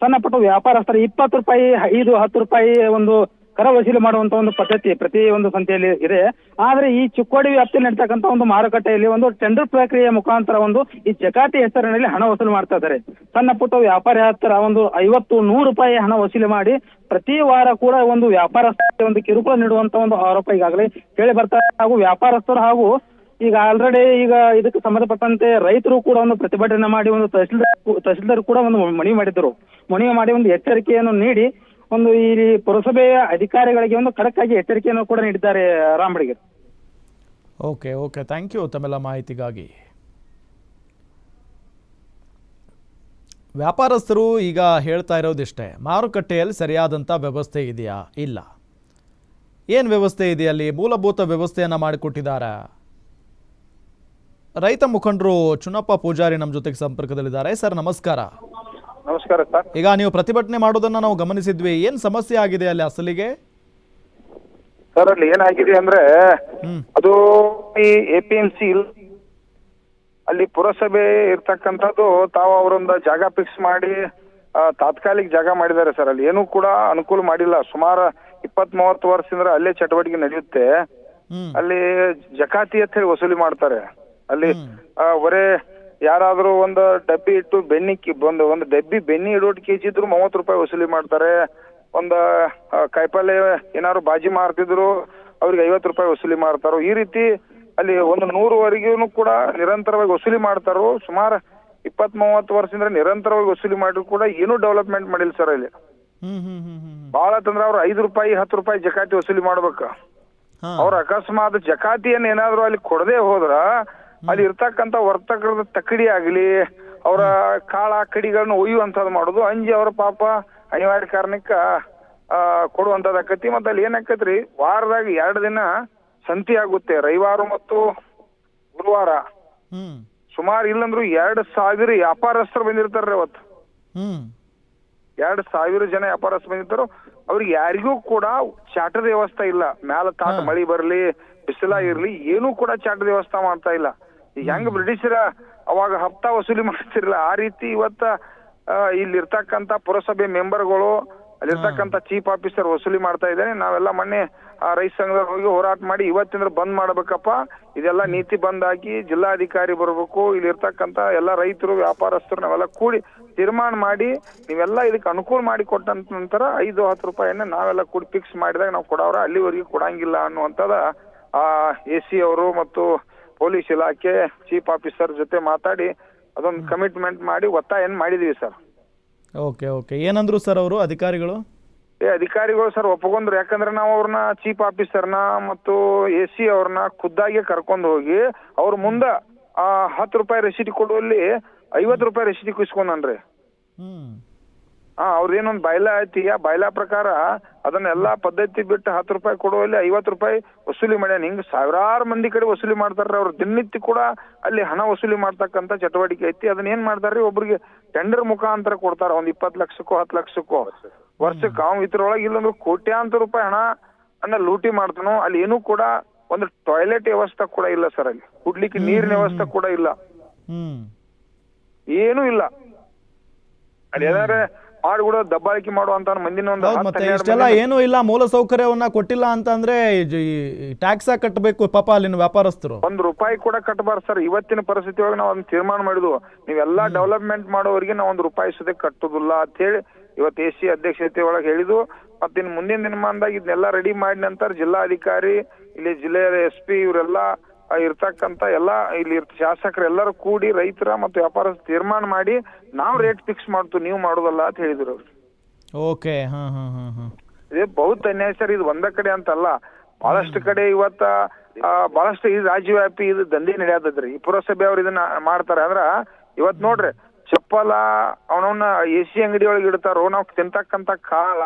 ಸಣ್ಣ ಪುಟ್ಟ ವ್ಯಾಪಾರಸ್ಥರ ಇಪ್ಪತ್ತು ರೂಪಾಯಿ, ಐದು, ಹತ್ತು ರೂಪಾಯಿ ಒಂದು ಕರ ವಸೂಲಿ ಮಾಡುವಂತ ಒಂದು ಪದ್ಧತಿ ಪ್ರತಿ ಒಂದು ಸಂತೆಯಲ್ಲಿ ಇದೆ ಆದ್ರೆ ಈ ಚಿಕ್ಕೋಡಿ ವ್ಯಾಪ್ತಿಯಲ್ಲಿ ನಡೀತಕ್ಕಂಥ ಒಂದು ಮಾರುಕಟ್ಟೆಯಲ್ಲಿ ಒಂದು ಟೆಂಡರ್ ಪ್ರಕ್ರಿಯೆ ಮುಖಾಂತರ ಒಂದು ಈ ಚಕಾತಿ ಹೆಸರಿನಲ್ಲಿ ಹಣ ವಸೂಲಿ ಮಾಡ್ತಾ ಇದ್ದಾರೆ ಸಣ್ಣ ಪುಟ್ಟ ವ್ಯಾಪಾರಿ ಹತ್ತಿರ ಒಂದು ಐವತ್ತು, ನೂರು ರೂಪಾಯಿ ಹಣ ವಸೂಲಿ ಮಾಡಿ ಪ್ರತಿ ವಾರ ಕೂಡ ಒಂದು ವ್ಯಾಪಾರಸ್ಥರಿಗೆ ಒಂದು ಕಿರುಕುಳ ನೀಡುವಂತ ಒಂದು ಆರೋಪ ಈಗಾಗಲೇ ಕೇಳಿ ಬರ್ತಾರೆ. ಹಾಗೂ ವ್ಯಾಪಾರಸ್ಥರು ಹಾಗೂ ಈಗ ಆಲ್ರೆಡಿ ಈಗ ಇದಕ್ಕೆ ಸಂಬಂಧಪಟ್ಟಂತೆ ರೈತರು ಕೂಡ ಒಂದು ಪ್ರತಿಭಟನೆ ಮಾಡಿ ಒಂದು ತಹಸೀಲ್ದಾರ್ ತಹಸೀಲ್ದಾರ್ ಕೂಡ ಒಂದು ಮನವಿ ಮಾಡಿದ್ರು ಮನವಿ ಮಾಡಿ ಒಂದು ಎಚ್ಚರಿಕೆಯನ್ನು ನೀಡಿ ಒಂದು ಈ ಪುರಸಭೆಯ ಅಧಿಕಾರಿಗಳಿಗೆ ಒಂದು ಖಡಕ್ ಆಗಿ ಎಚ್ಚರಿಕೆಯನ್ನು ಕೂಡ ನೀಡಿದ್ದಾರೆ ರಾಮಡಿಗೆ ಓಕೆ ಓಕೆ. ಥ್ಯಾಂಕ್ ಯು ತಮ್ಮೆಲ್ಲ ಮಾಹಿತಿಗಾಗಿ. ವ್ಯಾಪಾರಸ್ಥರು ಈಗ ಹೇಳ್ತಾ ಇರೋದಿಷ್ಟೇ, ಮಾರುಕಟ್ಟೆಯಲ್ಲಿ ಸರಿಯಾದಂಥ ವ್ಯವಸ್ಥೆ ಇದೆಯಾ? ಇಲ್ಲ. ಏನು ವ್ಯವಸ್ಥೆ ಇದೆ ಅಲ್ಲಿ ಮೂಲಭೂತ ವ್ಯವಸ್ಥೆಯನ್ನು ಮಾಡಿಕೊಟ್ಟಿದ್ದಾರೆ ರೈತ ಮುಖಂಡರು ಚುನ್ನಪ್ಪ ಪೂಜಾರಿ ನಮ್ಮ ಜೊತೆಗೆ ಸಂಪರ್ಕದಲ್ಲಿದ್ದಾರೆ. ಸರ್ ನಮಸ್ಕಾರ. ನಮಸ್ಕಾರ ಸರ್. ಈಗ ನೀವು ಪ್ರತಿಭಟನೆ ಮಾಡೋದನ್ನ ನಾವು ಗಮನಿಸಿದ್ವಿ. ಏನ್ ಸಮಸ್ಯೆ ಆಗಿದೆ ಅಲ್ಲಿ ಅಸಲಿಗೆ? ಸರ್ ಅಲ್ಲಿ ಏನಾಗಿದೆ ಅಂದ್ರೆ ಹ್ಮ್. ಅದು ಈ ಎ ಪಿ ಎಂ ಸಿ ಅಲ್ಲಿ ಪುರಸಭೆ ಇರ್ತಕ್ಕಂಥದ್ದು ತಾವು ಅವರೊಂದು ಜಾಗ ಫಿಕ್ಸ್ ಮಾಡಿ ಆ, ತಾತ್ಕಾಲಿಕ ಜಾಗ ಮಾಡಿದ್ದಾರೆ ಸರ್. ಅಲ್ಲಿ ಏನೂ ಕೂಡ ಅನುಕೂಲ ಮಾಡಿಲ್ಲ. ಸುಮಾರು ಇಪ್ಪತ್ ಮೂವತ್ತು ವರ್ಷದಿಂದ ಅಲ್ಲೇ ಚಟುವಟಿಕೆ ನಡೆಯುತ್ತೆ. ಹ್ಮ್. ಅಲ್ಲಿ ಜಕಾತಿ ಅಂತ ಹೇಳಿ ವಸೂಲಿ ಮಾಡ್ತಾರೆ. ಅಲ್ಲಿ ಬರೇ ಯಾರಾದ್ರೂ ಒಂದು ಡಬ್ಬಿ ಇಟ್ಟು ಬೆನ್ನಿ ಒಂದ್ ಒಂದು ಡಬ್ಬಿ ಬೆನ್ನಿ ಇಡೋಟ್ ಕೆಜಿ ಇದ್ರು ಮೂವತ್ತು ರೂಪಾಯಿ ವಸೂಲಿ ಮಾಡ್ತಾರೆ. ಒಂದು ಕಾಯಿಪಲ್ಲೆ ಏನಾದ್ರು ಬಾಜಿ ಮಾರ್ತಿದ್ರು ಅವ್ರಿಗೆ ಐವತ್ತು ರೂಪಾಯಿ ವಸೂಲಿ ಮಾಡ್ತಾರೋ. ಈ ರೀತಿ ಅಲ್ಲಿ ಒಂದು ನೂರುವರೆಗೂ ಕೂಡ ನಿರಂತರವಾಗಿ ವಸೂಲಿ ಮಾಡ್ತಾರೋ. ಸುಮಾರು ಇಪ್ಪತ್ ಮೂವತ್ತು ವರ್ಷದಿಂದ ನಿರಂತರವಾಗಿ ವಸೂಲಿ ಮಾಡಿದ್ರು ಕೂಡ ಏನೂ ಡೆವಲಪ್ಮೆಂಟ್ ಮಾಡಿಲ್ಲ ಸರ್ ಹ್ಮ್ ಬಹಳ ತಂದ್ರೆ ಅವ್ರು ಐದು ರೂಪಾಯಿ ಹತ್ತು ರೂಪಾಯಿ ಜಕಾತಿ ವಸೂಲಿ ಮಾಡ್ಬೇಕು. ಅವ್ರ ಅಕಸ್ಮಾತ್ ಜಕಾತಿಯನ್ನ ಏನಾದ್ರು ಅಲ್ಲಿ ಕೊಡದೆ ಹೋದ್ರ ಅಲ್ಲಿ ಇರ್ತಕ್ಕಂತ ವರ್ತಕರದ ತಕ್ಕಡಿ ಆಗ್ಲಿ ಅವರ ಕಾಳ ಕಡಿಗಳನ್ನ ಒಯ್ಯುವಂತದ್ ಮಾಡುದು. ಅಂಜಿ ಅವರ ಪಾಪ ಅನಿವಾರ್ಯ ಕಾರಣಕ್ಕ ಆ, ಕೊಡುವಂತದ್ ಆಕತಿ. ಮತ್ತೆ ಅಲ್ಲಿ ಏನಾಕತ್ರಿ ವಾರದಾಗ ಎರಡು ದಿನ ಸಂತಿ ಆಗುತ್ತೆ. ರವಿವಾರ ಮತ್ತು ಗುರುವಾರ. ಸುಮಾರು ಇಲ್ಲಂದ್ರು ಎರಡ್ ಸಾವಿರ ವ್ಯಾಪಾರಸ್ಥರು ಬಂದಿರ್ತಾರ್ರಿ ಅವತ್ತು ಎರಡ್ ಸಾವಿರ ಜನ ವ್ಯಾಪಾರಸ್ಥರು ಬಂದಿರ್ತಾರೋ ಅವ್ರಿಗೆ ಯಾರಿಗೂ ಕೂಡ ಚಾಟದ ವ್ಯವಸ್ಥೆ ಇಲ್ಲ. ಮ್ಯಾಲ ತಾಟ ಮಳಿ ಬರ್ಲಿ ಬಿಸಿಲಾಗಿರ್ಲಿ ಇರ್ಲಿ ಏನೂ ಕೂಡ ಚಾಟದ ವ್ಯವಸ್ಥೆ ಮಾಡ್ತಾ ಇಲ್ಲ. ಹೆಂಗ್ ಬ್ರಿಟಿಷರ ಅವಾಗ ಹಪ್ತಾ ವಸೂಲಿ ಮಾಡ್ತಿರ್ಲಿಲ್ಲ. ಆ ರೀತಿ ಇವತ್ತ ಇಲ್ಲಿರ್ತಕ್ಕಂತ ಪುರಸಭೆ ಮೆಂಬರ್ಗಳು ಅಲ್ಲಿರ್ತಕ್ಕಂತ ಚೀಫ್ ಆಫೀಸರ್ ವಸೂಲಿ ಮಾಡ್ತಾ ಇದ್ದಾನೆ ನಾವೆಲ್ಲ ಮೊನ್ನೆ ಆ ರೈತ ಸಂಘದಲ್ಲಿ ಹೋಗಿ ಹೋರಾಟ ಮಾಡಿ ಇವತ್ತಿಂದ್ರ ಬಂದ್ ಮಾಡ್ಬೇಕಪ್ಪ. ಇದೆಲ್ಲ ನೀತಿ ಬಂದ್ ಹಾಕಿ ಜಿಲ್ಲಾಧಿಕಾರಿ ಬರ್ಬೇಕು. ಇಲ್ಲಿ ಇರ್ತಕ್ಕಂಥ ಎಲ್ಲ ರೈತರು ವ್ಯಾಪಾರಸ್ಥರು ನಾವೆಲ್ಲ ಕೂಡಿ ತೀರ್ಮಾನ ಮಾಡಿ ನೀವೆಲ್ಲ ಇದಕ್ಕೆ ಅನುಕೂಲ ಮಾಡಿ ಕೊಟ್ಟಂತ ನಂತರ ಐದು ಹತ್ತು ರೂಪಾಯಿಯನ್ನ ನಾವೆಲ್ಲ ಕೂಡಿ ಫಿಕ್ಸ್ ಮಾಡಿದಾಗ ನಾವು ಕೊಡೋರ ಅಲ್ಲಿವರೆಗೆ ಕೊಡಂಗಿಲ್ಲ ಅನ್ನುವಂಥದ ಆ ಎ ಸಿ ಅವರು ಮತ್ತು ಪೊಲೀಸ್ ಇಲಾಖೆ ಚೀಫ್ ಆಫೀಸರ್ ಜೊತೆ ಮಾತಾಡಿ ಅದೊಂದು ಕಮಿಟ್ಮೆಂಟ್ ಮಾಡಿ ಒತ್ತಾಯ ಮಾಡಿದೀವಿ ಸರ್. Okay okay. ಏನಂದ್ರು ಸರ್ ಅವರು ಅಧಿಕಾರಿಗಳು? ಏ ಅಧಿಕಾರಿಗಳು ಸರ್ ಒಪ್ಪಗೊಂಡ್ರು ಯಾಕಂದ್ರೆ ನಾವು ಅವ್ರನ್ನ ಚೀಫ್ ಆಫೀಸರ್ನ ಮತ್ತು ಎ ಸಿ ಅವ್ರನ್ನ ಖುದ್ದಾಗಿ ಕರ್ಕೊಂಡು ಹೋಗಿ ಅವ್ರ ಮುಂದ ಆ ಹತ್ತು ರೂಪಾಯಿ ರಸೀದಿ ಕೊಡುವಲ್ಲಿ ಐವತ್ತು ರೂಪಾಯಿ ರಸೀದಿ ಕುಸ್ಕೊಂಡ್ರಿ ಹ್ಮ್. ಹಾ ಅವ್ರದೇನೊಂದು ಬಾಯ್ಲಾ ಐತಿ ಆ ಬಾಯ್ಲಾ ಪ್ರಕಾರ ಅದನ್ನೆಲ್ಲಾ ಪದ್ಧತಿ ಬಿಟ್ಟು ಹತ್ತು ರೂಪಾಯಿ ಕೊಡುವಲ್ಲಿ ಐವತ್ತು ರೂಪಾಯಿ ವಸೂಲಿ ಮಾಡ್ಯಾನ. ಹಿಂಗ್ ಸಾವಿರಾರು ಮಂದಿ ಕಡೆ ವಸೂಲಿ ಮಾಡ್ತಾರ್ರಿ ಅವ್ರು. ದಿನನಿತ್ಯ ಕೂಡ ಅಲ್ಲಿ ಹಣ ವಸೂಲಿ ಮಾಡ್ತಕ್ಕಂತ ಚಟುವಟಿಕೆ ಐತಿ. ಅದನ್ನ ಏನ್ ಮಾಡ್ತಾರ್ರಿ? ಒಬ್ರಿಗೆ ಟೆಂಡರ್ ಮುಖಾಂತರ ಕೊಡ್ತಾರ. ಒಂದ್ ಇಪ್ಪತ್ತು ಲಕ್ಷಕ್ಕೋ ಹತ್ತು ಲಕ್ಷಕ್ಕೋ. ವರ್ಷಕ್ಕೆ ಅವ್ ಇದ್ರೊಳಗೆ ಇಲ್ಲೊಂದು ಕೋಟ್ಯಾಂತರ ರೂಪಾಯಿ ಹಣ ಅನ್ನ ಲೂಟಿ ಮಾಡ್ತಾನೋ ಅಲ್ಲಿ ಏನೂ ಕೂಡ ಒಂದು ಟಾಯ್ಲೆಟ್ ವ್ಯವಸ್ಥೆ ಕೂಡ ಇಲ್ಲ ಸರ್ ಅಲ್ಲಿ. ಕುಡ್ಲಿಕ್ಕೆ ನೀರಿನ ವ್ಯವಸ್ಥೆ ಕೂಡ ಇಲ್ಲ. ಏನೂ ಇಲ್ಲ. ಅಲ್ಲಿ ಏನಾದ್ರೆ ಮಾಡ್ಬಿಡೋ ದಬ್ಬಾಳಿಕೆ ಮಾಡುವಂತ ಮಂದಿನ ಒಂದು ಹೌದು ಹತ್ತು ಮತ್ತೆ ಹನ್ನೆರಡು ಇಷ್ಟೆಲ್ಲ ಮಂದಿ- ಏನೂ ಇಲ್ಲ ಮೂಲ ಸೌಕರ್ಯವನ್ನ ಕೊಟ್ಟಿಲ್ಲ ಅಂತಂದ್ರೆ ಟ್ಯಾಕ್ಸ ಕಟ್ಟಬೇಕು ಪಾಪ ಅಲ್ಲಿನ ವ್ಯಾಪಾರಸ್ಥರು. ಒಂದ್ ರೂಪಾಯಿ ಕೂಡ ಕಟ್ಟಬಾರ್ದು ಸರ್. ಇವತ್ತಿನ ಪರಿಸ್ಥಿತಿ ಒಳಗೆ ನಾವು ಒಂದು ತೀರ್ಮಾನ ಮಾಡಿದ್ವು. ನೀವೆಲ್ಲಾ ಡೆವಲಪ್ಮೆಂಟ್ ಮಾಡೋರಿಗೆ ನಾವು ಒಂದು ರೂಪಾಯಿ ಸದ್ಯ ಕಟ್ಟುದಿಲ್ಲ ಅಂತ ಹೇಳಿ ಇವತ್ತು ಎ ಸಿ ಅಧ್ಯಕ್ಷತೆ ಒಳಗೆ ಹೇಳಿದ್ವು ಮತ್ತೆ ಇನ್ನು ಮುಂದಿನ ದಿನಮಾನದಾಗ ಇದನ್ನೆಲ್ಲ ರೆಡಿ ಮಾಡಿ ನಂತರ ಜಿಲ್ಲಾಧಿಕಾರಿ ಇಲ್ಲಿ ಜಿಲ್ಲೆಯ ಎಸ್ ಪಿ ಇವರೆಲ್ಲ ಇರ್ತಕ್ಕಂತ ಎಲ್ಲಾ ಇಲ್ಲಿ ಶಾಸಕರು ಎಲ್ಲರೂ ಕೂಡಿ ರೈತರ ಮತ್ತು ವ್ಯಾಪಾರ ತೀರ್ಮಾನ ಮಾಡಿ ನಾವು ರೇಟ್ ಫಿಕ್ಸ್ ಮಾಡ್ತೀವಿ ನೀವು ಮಾಡೋದಲ್ಲ ಅಂತ ಹೇಳಿದ್ರು ಓಕೆ ಇದು ಬಹುತ್ ಅನ್ಯಾಯ ಸರ್ ಇದು ಒಂದ ಕಡೆ ಅಂತಲ್ಲ. ಬಹಳಷ್ಟು ಕಡೆ ಇವತ್ತ ಬಹಳಷ್ಟು ಇದು ರಾಜ್ಯವ್ಯಾಪಿ ಇದು ದಂಧೆ ನಡೆಯತದ್ರಿ ಈ ಪುರಸಭೆ ಅವ್ರು ಇದನ್ನ ಮಾಡ್ತಾರೆ. ಅಂದ್ರ ಇವತ್ ನೋಡ್ರಿ ಚಪ್ಪಲ ಅವನವನ್ನ ಎ ಸಿ ಅಂಗಡಿ ಒಳಗೆ ಇಡ್ತಾರೋ ನಾವು ತಿಂತಕ್ಕಂತ ಕಾಳ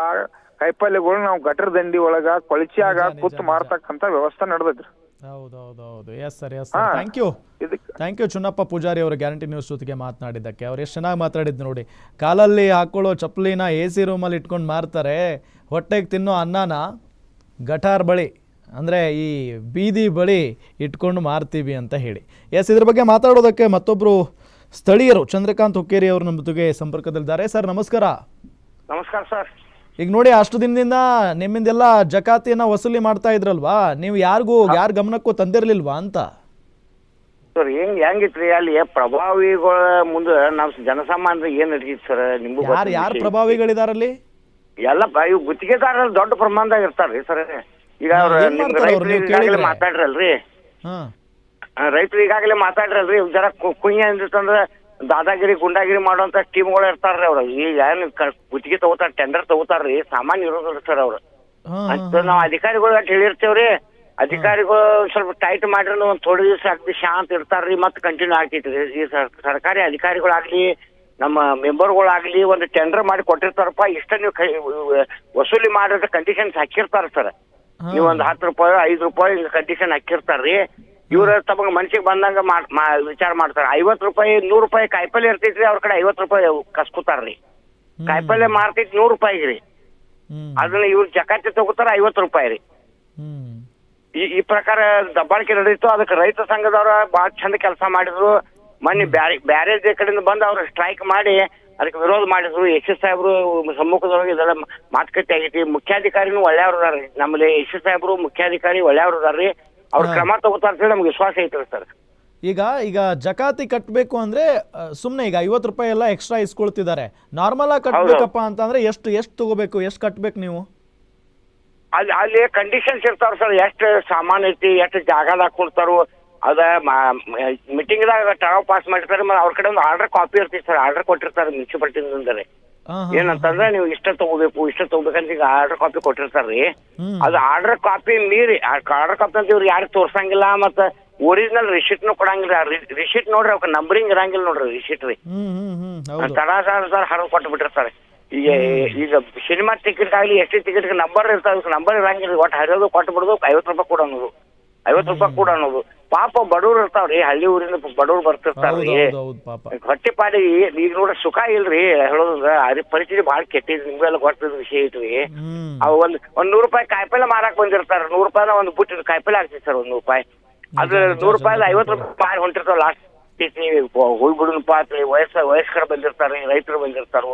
ಕಾಯಿಪಲ್ಯಗಳು ನಾವು ಗಟರ್ ದಂಡಿ ಒಳಗ ಕೊಳಚಿಯಾಗ ಕುತ್ತು ಮಾರ್ತಕ್ಕಂತ ವ್ಯವಸ್ಥೆ ನಡೆದೈತ್ರಿ ಹೌದು ಹೌದು ಹೌದು yes sir yes sir thank you thank you Chunnappa Pujari ಅವರು ಗ್ಯಾರಂಟಿ ನ್ಯೂಸ್ ಜೊತೆಗೆ ಮಾತನಾಡಿದ್ದಕ್ಕೆ. ಅವ್ರು ಎಷ್ಟು ಚೆನ್ನಾಗಿ ಮಾತಾಡಿದ್ದು ನೋಡಿ. ಕಾಲಲ್ಲಿ ಹಾಕೊಳ್ಳೋ ಚಪ್ಪಲಿನ ಎ ಸಿ ರೂಮಲ್ಲಿ ಇಟ್ಕೊಂಡು ಮಾರ್ತಾರೆ. ಹೊಟ್ಟೆಗೆ ತಿನ್ನೋ ಅನ್ನನ ಗಟಾರ್ ಬಳಿ ಅಂದರೆ ಈ ಬೀದಿ ಬಳಿ ಇಟ್ಕೊಂಡು ಮಾರ್ತೀವಿ ಅಂತ ಹೇಳಿ. ಎಸ್ ಇದ್ರ ಬಗ್ಗೆ ಮಾತಾಡೋದಕ್ಕೆ ಮತ್ತೊಬ್ಬರು ಸ್ಥಳೀಯರು ಚಂದ್ರಕಾಂತ್ ಹುಕ್ಕೇರಿ ಅವರು ನಮ್ಮ ಜೊತೆಗೆ ಸಂಪರ್ಕದಲ್ಲಿದ್ದಾರೆ. ಸರ್ ನಮಸ್ಕಾರ. ನಮಸ್ಕಾರ ಸರ್ ಈಗ ನೋಡಿ ಅಷ್ಟು ದಿನದಿಂದ ನಿಮ್ಮಿಂದೆಲ್ಲ ಜಕಾತಿಯನ್ನ ವಸೂಲಿ ಮಾಡ್ತಾ ಇದ್ರಲ್ವಾ? ನೀವು ಯಾರಿಗೂ ಯಾರ ಗಮನಕ್ಕೂ ತಂದಿರ್ಲಿಲ್ವಾ ಅಂತ? ಸರ್ ಹೆಂಗ್ ಹೆಂಗಿತ್ರಿ? ಅಲ್ಲಿ ಪ್ರಭಾವಿಗಳ ಮುಂದೆ ನಾವು ಜನಸಾಮಾನ್ಯ ಏನ್ ನಡೀತಿತ್ತು ಸರ್? ನಿಮ್ಗೂ ಯಾರು ಯಾರು. ಪ್ರಭಾವಿಗಳಿದಾರಲ್ಲಿ? ಎಲ್ಲ ಇವು ಗುತ್ತಿಗೆದಾರರು ದೊಡ್ಡ ಪ್ರಮಾಣದಾಗ ಇರ್ತಾರ್ರಿ ಸರ್. ಈಗ ಅವ್ರ ಏನ್ ನಿಮ್ ಮಾಡ್ತಾರ್ ಅವ್ರು? ರೈತರು ನೀವು ಈಗಾಗಲೇ ಕೇಳಿದ್ರೆ? ಮಾತಾಡ್ರಲ್ರಿ. ಹಾ. ರೈತರು ಈಗಾಗಲೇ ಮಾತಾಡ್ರಲ್ರಿ. ಜರ ಕುಯ್ಯ ಅಂದಿತ್ತಂದ್ರ ದಾದಾಗಿರಿ ಗುಂಡಾಗಿರಿ ಮಾಡುವಂತ ಟೀಮ್ಗಳು ಇರ್ತಾರ್ರಿ ಅವ್ರು. ಈಗ ಏನ್ ಗುತ್ತಿಗೆ ತಗೋತಾರ ಟೆಂಡರ್ ತಗೋತಾರ್ರಿ ಸಾಮಾನ್ಯ ಇರೋದಿಲ್ಲ ಸರ್ ಅವ್ರು. ಅಂತ ನಾವ್ ಅಧಿಕಾರಿಗಳು ಅಟ್ ಹೇಳಿರ್ತೇವ್ರಿ. ಅಧಿಕಾರಿಗಳು ಸ್ವಲ್ಪ ಟೈಟ್ ಮಾಡ್ರಿ ಒಂದ್ ಥೋಡಿ ದಿವಸ ಆಗ್ತಿ ಶಾಂತ ಇರ್ತಾರ್ರಿ ಮತ್ತೆ ಕಂಟಿನ್ಯೂ ಆಗ್ತೈತ್ರಿ. ಈ ಸರ್- ಸರ್ಕಾರಿ ಅಧಿಕಾರಿಗಳಾಗ್ಲಿ ನಮ್ಮ ಮೆಂಬರ್ಗಳಾಗ್ಲಿ ಒಂದು ಟೆಂಡರ್ ಮಾಡಿ ಕೊಟ್ಟಿರ್ತಾರಪ್ಪ ಇಷ್ಟ ನೀವು ಕೈ ವಸೂಲಿ ಮಾಡಿದ್ರೆ ಕಂಡೀಷನ್ಸ್ ಹಾಕಿರ್ತಾರ ಸರ್ ನೀವೊಂದು ಹತ್ತು ರೂಪಾಯಿ ಐದು ರೂಪಾಯಿ ಕಂಡೀಷನ್ ಹಾಕಿರ್ತಾರ್ರಿ. ಇವ್ರ ತಮಗ ಮನ್ಸಿಗೆ ಬಂದಂಗ ವಿಚಾರ ಮಾಡ್ತಾರ. ಐವತ್ ರೂಪಾಯಿ ನೂರ್ ರೂಪಾಯಿ ಕಾಯಿಪಲ್ಲೆ ಇರ್ತೈತ್ರಿ ಅವ್ರ ಕಡೆ ಐವತ್ ರೂಪಾಯಿ ಕಸ್ಕೊತಾರ್ರಿ. ಕಾಯಿಪಲ್ಲೆ ಮಾರ್ತೈತಿ ನೂರ್ ರೂಪಾಯಿಗೆ ರೀ ಅದನ್ನ ಇವ್ರು ಜಕಾತಿ ತಗೋತಾರ ಐವತ್ ರೂಪಾಯಿ ರೀ ಈ ಈ ಪ್ರಕಾರ ದಬ್ಬಾಳಿಕೆ ನಡೀತು. ಅದಕ್ಕೆ ರೈತ ಸಂಘದವ್ರ ಬಹಳ ಚಂದ ಕೆಲಸ ಮಾಡಿದ್ರು. ಮೊನ್ನೆ ಬ್ಯಾರೆ ಬ್ಯಾರೆ ಕಡೆಯಿಂದ ಬಂದು ಅವ್ರ ಸ್ಟ್ರೈಕ್ ಮಾಡಿ ಅದಕ್ಕೆ ವಿರೋಧ ಮಾಡಿದ್ರು. ಎಸ್ ಎಸ್ ಸಾಹೇಬ್ರು ಸಮ್ಮುಖದೊಳಗೆ ಇದೆಲ್ಲ ಮಾತುಕತೆ ಆಗೈತಿ. ಮುಖ್ಯಾಧಿಕಾರಿನೂ ಒಳ್ಳೆಯವ್ರದಾರ್ರಿ ನಮ್ಮಲ್ಲಿ ಎಸ್ ಎಸ್ ಸಾಹೇಬ್ರು ಮುಖ್ಯಾಧಿಕಾರಿ ಒಳ್ಳೆಯವ್ರು ಅದಾರ್ರಿ. ಅವ್ರ. ಕ್ರಮ ತಗೋತಾರ ಅಂತ ಹೇಳಿ ನಮ್ಗೆ ವಿಶ್ವಾಸ ಐತ್ರಿ ಸರ್. ಈಗ ಈಗ ಜಕಾತಿ ಕಟ್ಟಬೇಕು ಅಂದ್ರೆ ಸುಮ್ಮನೆ ಸುಮ್ನೆ ಈಗ ಐವತ್ತು ರೂಪಾಯಿ ಎಲ್ಲ ಎಕ್ಸ್ಟ್ರಾ ಇಸ್ಕೊಳ್ತಿದ್ದಾರೆ. ನಾರ್ಮಲ್ ಆಗಿ ಕಟ್ಬೇಕಪ್ಪ ಅಂತಂದ್ರೆ ಎಷ್ಟು ಎಷ್ಟು ತಗೋಬೇಕು ಎಷ್ಟು ಕಟ್ಬೇಕು ನೀವು? ಅಲ್ಲಿ ಅಲ್ಲಿ ಕಂಡೀಷನ್ಸ್ ಇರ್ತಾವ ಸರ್. ಎಷ್ಟು ಸಾಮಾನ್ ಐತಿ ಎಷ್ಟು ಜಾಗದಾಗ ಕೊಡ್ತಾರೋ ಅದ ಮೀಟಿಂಗ್ದಾಗ ಟರಾವ್ ಪಾಸ್ ಮಾಡಿರ್ತಾರೆ ಅವ್ರ ಕಡೆ ಒಂದು ಆರ್ಡರ್ ಕಾಪಿ ಇರ್ತೈತಿ ಸರ್. ಆರ್ಡರ್ ಕೊಟ್ಟಿರ್ತಾರೆ ಮುನ್ಸಿಪಾಲ್ಟಿ ಹಾ, ಹಾ, ಏನಂತಂದ್ರೆ ನೀವು ಇಷ್ಟ ತಗೋಬೇಕು ಇಷ್ಟ ತಗೋಬೇಕಂತ ಈಗ ಆರ್ಡರ್ ಕಾಪಿ ಕೊಟ್ಟಿರ್ತಾರ್ರಿ. ಅದು ಆರ್ಡರ್ ಕಾಪಿ ಮೀರಿ ಆರ್ಡರ್ ಕಾಪಿ ಅಂತ ಇವ್ರು ಯಾರು ತೋರ್ಸಂಗಿಲ್ಲ ಮತ್ತ ಒರಿಜಿನಲ್ ರಿಸಿಟ್ನು ಕೊಡಂಗಿಲ್ಲ. ರಿಸಿಟ್ ನೋಡ್ರಿ ಅವಕ್ಕೆ ನಂಬರಿಂಗ್ ಇರಂಗಿಲ್ಲ ನೋಡ್ರಿ ರಿಸಿಟ್ ರೀ. ತಡ ಸರ್ ಸರ್ ಹರಿದು ಕೊಟ್ಟು ಬಿಟ್ಟಿರ್ತಾರೆ. ಈಗ ಈಗ ಸಿನಿಮಾ ಟಿಕೆಟ್ ಆಗಲಿ ಎಷ್ಟೇ ಟಿಕೆಟ್ ನಂಬರ್ ಇರ್ತಾವ ನಂಬರ್ ಇರಂಗಿಲ್ಲ ಒಟ್ಟು ಹರಿಯೋದು ಕೊಟ್ಟು ಬಿಡೋದು ಐವತ್ತು ರೂಪಾಯಿ ಕೂಡ ಅನ್ನೋದು. ಐವತ್ತು ರೂಪಾಯಿ ಕೂಡ ಅನ್ನೋದು. ಪಾಪ ಬಡವ್ರು ಇರ್ತಾವ್ರಿ ಹಳ್ಳಿ ಊರಿಂದ ಬಡವ್ರು ಬರ್ತಿರ್ತಾವ್ರಿ ಬರ್ತಿರ್ತಾರ್ರಿ. ಹೌದು ಹೌದು ಪಾಪ. ಹೊಟ್ಟೆ ಪಾಡಿ ಈಗ ನೋಡ್ರಿ ಸುಖ ಇಲ್ರಿ ಹೇಳೋದ್ರ ಅದ್ರ ಪರಿಸ್ಥಿತಿ ಭಾಳ ಕೆಟ್ಟಿದ್ ನಿಮ್ಗೆಲ್ಲ ಗೊತ್ತಿದ್ ವಿಷಯ ಐತ್ರಿ. ಹ್ಮ್. ಅವ್ ಒಂದ್ ಒಂದ್ ನೂರ್ ರೂಪಾಯಿ ಕಾಯಿಪಲ್ಲೆ ಮಾರಾಕ್ ಬಂದಿರ್ತಾರ ನೂರ್ ರೂಪಾಯಿನ ಒಂದ್ ಬುಟ್ಟಿ ಕಾಯಿಪಲ್ಲೆ ಆಗ್ತೈತಿ ಸರ್ ಒಂದ್ ನೂರ್ ರೂಪಾಯಿ. ಅದ್ ನೂರ್ ರೂಪಾಯಿ ಐವತ್. ರೂಪಾಯಿ ಮಾರಿ ಹೊಂಟಿರ್ತಾವ ಲಾಸ್ಟ್ ಹೋಗ್ಬಿಡುನಪ್ಪ ಪಾತ್ರ ವಯಸ್ಸ ವಯಸ್ಕರ ಬಂದಿರ್ತಾರ ರೈತರು ಬಂದಿರ್ತಾರ.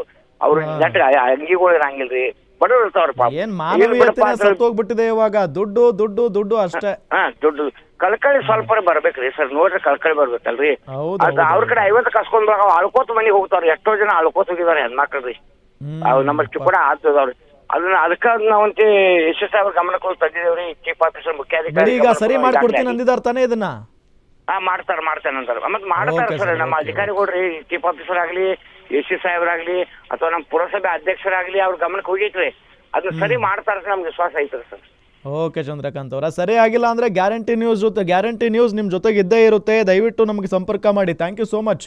ಅವ್ರ ನೆಟ್ ಅಂಗಿಗಳು ಇರಂಗಿಲ್ರಿ. ಬಡವ್ರು ಇರ್ತಾವ್ರಿ ಪಾಪ ಏನ್ ಏನ್ ಮಾನವೀಯತೆ ಸತ್ತೋಗ್ಬಿಟ್ಟಿದೆ ಇವಾಗ? ದುಡ್ಡು ದುಡ್ಡು ದುಡ್ಡು ಅಷ್ಟೇ. ಹಾ ದುಡ್ಡು. ಕಳ್ಕಳಿ ಸ್ವಲ್ಪ ಬರ್ಬೇಕ್ರಿ ಸರ್ ನೋಡ್ರಿ ಕಳ್ಕಳಿ ಬರ್ಬೇಕಲ್ರಿ. ಹೌದು, ಅದ್ ಅವ್ರ ಕಡೆ ಐವತ್ತು ಕಸ್ಕೊಂಡ್ ಬರಾಕ ಅಳ್ಕೋತ ಮನಿ ಹೋಗ್ತಾವ್ರಿ ಎಷ್ಟೋ ಜನ ಅಳ್ಕೋತ ಹೋಗಿದಾರೆ ಹೆಣ್ಮಕ್ಳ್ರಿ. ಅವ್ ನಮ್ಮ ಕೂಡ ಆಗ್ತದವ್ರಿ ಅದನ್ನ ಅದಕ್ಕ ನಾವಂತೆ ಎಸ್ ಎಸ್ ಅವ್ರ ಗಮನಕ್ಕೆ ತಂದಿದೇವ್ರಿ ಚೀಫ್ ಆಫೀಸರ್ ಮುಖ್ಯಾಧಿಕಾರಿ ಈಗ ಸರಿ ಮಾಡ್ಕೊಡ್ತೀನಿ ಅಂದಿದ್ದಾರೆ ತಾನೇ ಇದನ್ನ? ಹಾ ಮಾಡ್ತಾರ ಮಾಡ್ತಾನೆ ಅಂತಾರ ಮತ್ ಮಾಡ್ತಾರ Okay, ಸರ್ sir, ನಮ್ಮ okay. ಅಧಿಕಾರಿಗಳ್ರಿ ಚೀಫ್ ಆಫೀಸರ್ ಆಗ್ಲಿ ಎಸ್ ಸಿ ಸಾಹೇಬ್ರಾಗ್ಲಿ ಅಥವಾ ನಮ್ಮ ಪುರಸಭೆ ಅಧ್ಯಕ್ಷರಾಗ್ಲಿ ಅವ್ರ ಗಮನಕ್ಕೆ ಹೋಗೈತ್ರಿ. ಅದನ್ನ ಸರಿ ಮಾಡ್ತಾರ ನಮ್ಗೆ ವಿಶ್ವಾಸ ಐತ್ರಿ ಸರ್. ಓಕೆ ಚಂದ್ರಕಾಂತ್ ಅವರ. ಸರಿ ಆಗಿಲ್ಲ ಅಂದ್ರೆ ಗ್ಯಾರಂಟಿ ನ್ಯೂಸ್ ಜೊತೆ ಗ್ಯಾರಂಟಿ ನ್ಯೂಸ್ ನಿಮ್ಮ ಜೊತೆಗೆ ಇದ್ದೇ ಇರುತ್ತೆ. ದಯವಿಟ್ಟು ನಮಗೆ ಸಂಪರ್ಕ ಮಾಡಿ. Thank you so much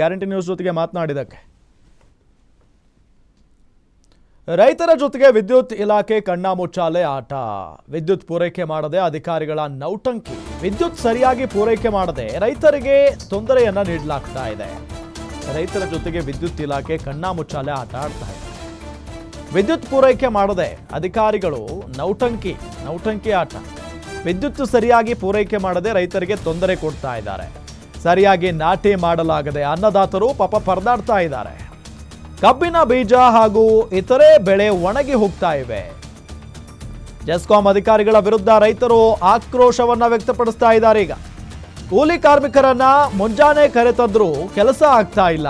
guarantee news ಜೊತೆಗೆ ಮಾತನಾಡಿದಕ್ಕೆ ರೈತರ ಜೊತೆಗೆ ವಿದ್ಯುತ್ ಇಲಾಖೆ ಕಣ್ಣಾಮುಚ್ಚಾಲೆ ಆಟ. ವಿದ್ಯುತ್ ಪೂರೈಕೆ ಮಾಡದೆ ಅಧಿಕಾರಿಗಳ ನೌಟಂಕಿ. ವಿದ್ಯುತ್ ಸರಿಯಾಗಿ ಪೂರೈಕೆ ಮಾಡದೆ ರೈತರಿಗೆ ತೊಂದರೆಯನ್ನ ನೀಡಲಾಗ್ತಾ ಇದೆ. ರೈತರ ಜೊತೆಗೆ ವಿದ್ಯುತ್ ಇಲಾಖೆ ಕಣ್ಣಾಮುಚ್ಚಾಲೆ ಆಟ ಆಡ್ತಾ ಇದೆ. ವಿದ್ಯುತ್ ಪೂರೈಕೆ ಮಾಡದೆ ಅಧಿಕಾರಿಗಳು ನೌಟಂಕಿ ನೌಟಂಕಿ ಆಟ. ವಿದ್ಯುತ್ ಸರಿಯಾಗಿ ಪೂರೈಕೆ ಮಾಡದೆ ರೈತರಿಗೆ ತೊಂದರೆ ಕೊಡ್ತಾ ಇದ್ದಾರೆ. ಸರಿಯಾಗಿ ನಾಟಿ ಮಾಡಲಾಗದೆ ಅನ್ನದಾತರು ಪಾಪ ಪರದಾಡ್ತಾ ಇದ್ದಾರೆ. ಕಬ್ಬಿನ ಬೀಜ ಹಾಗೂ ಇತರೆ ಬೆಳೆ ಒಣಗಿ ಹೋಗ್ತಾ ಇವೆ. ಜೆಸ್ಕಾಂ ಅಧಿಕಾರಿಗಳ ವಿರುದ್ಧ ರೈತರು ಆಕ್ರೋಶವನ್ನ ವ್ಯಕ್ತಪಡಿಸ್ತಾ ಇದ್ದಾರೆ ಈಗ. ಕೂಲಿ ಕಾರ್ಮಿಕರನ್ನ ಮುಂಜಾನೆ ಕರೆತಂದ್ರೂ ಕೆಲಸ ಆಗ್ತಾ ಇಲ್ಲ.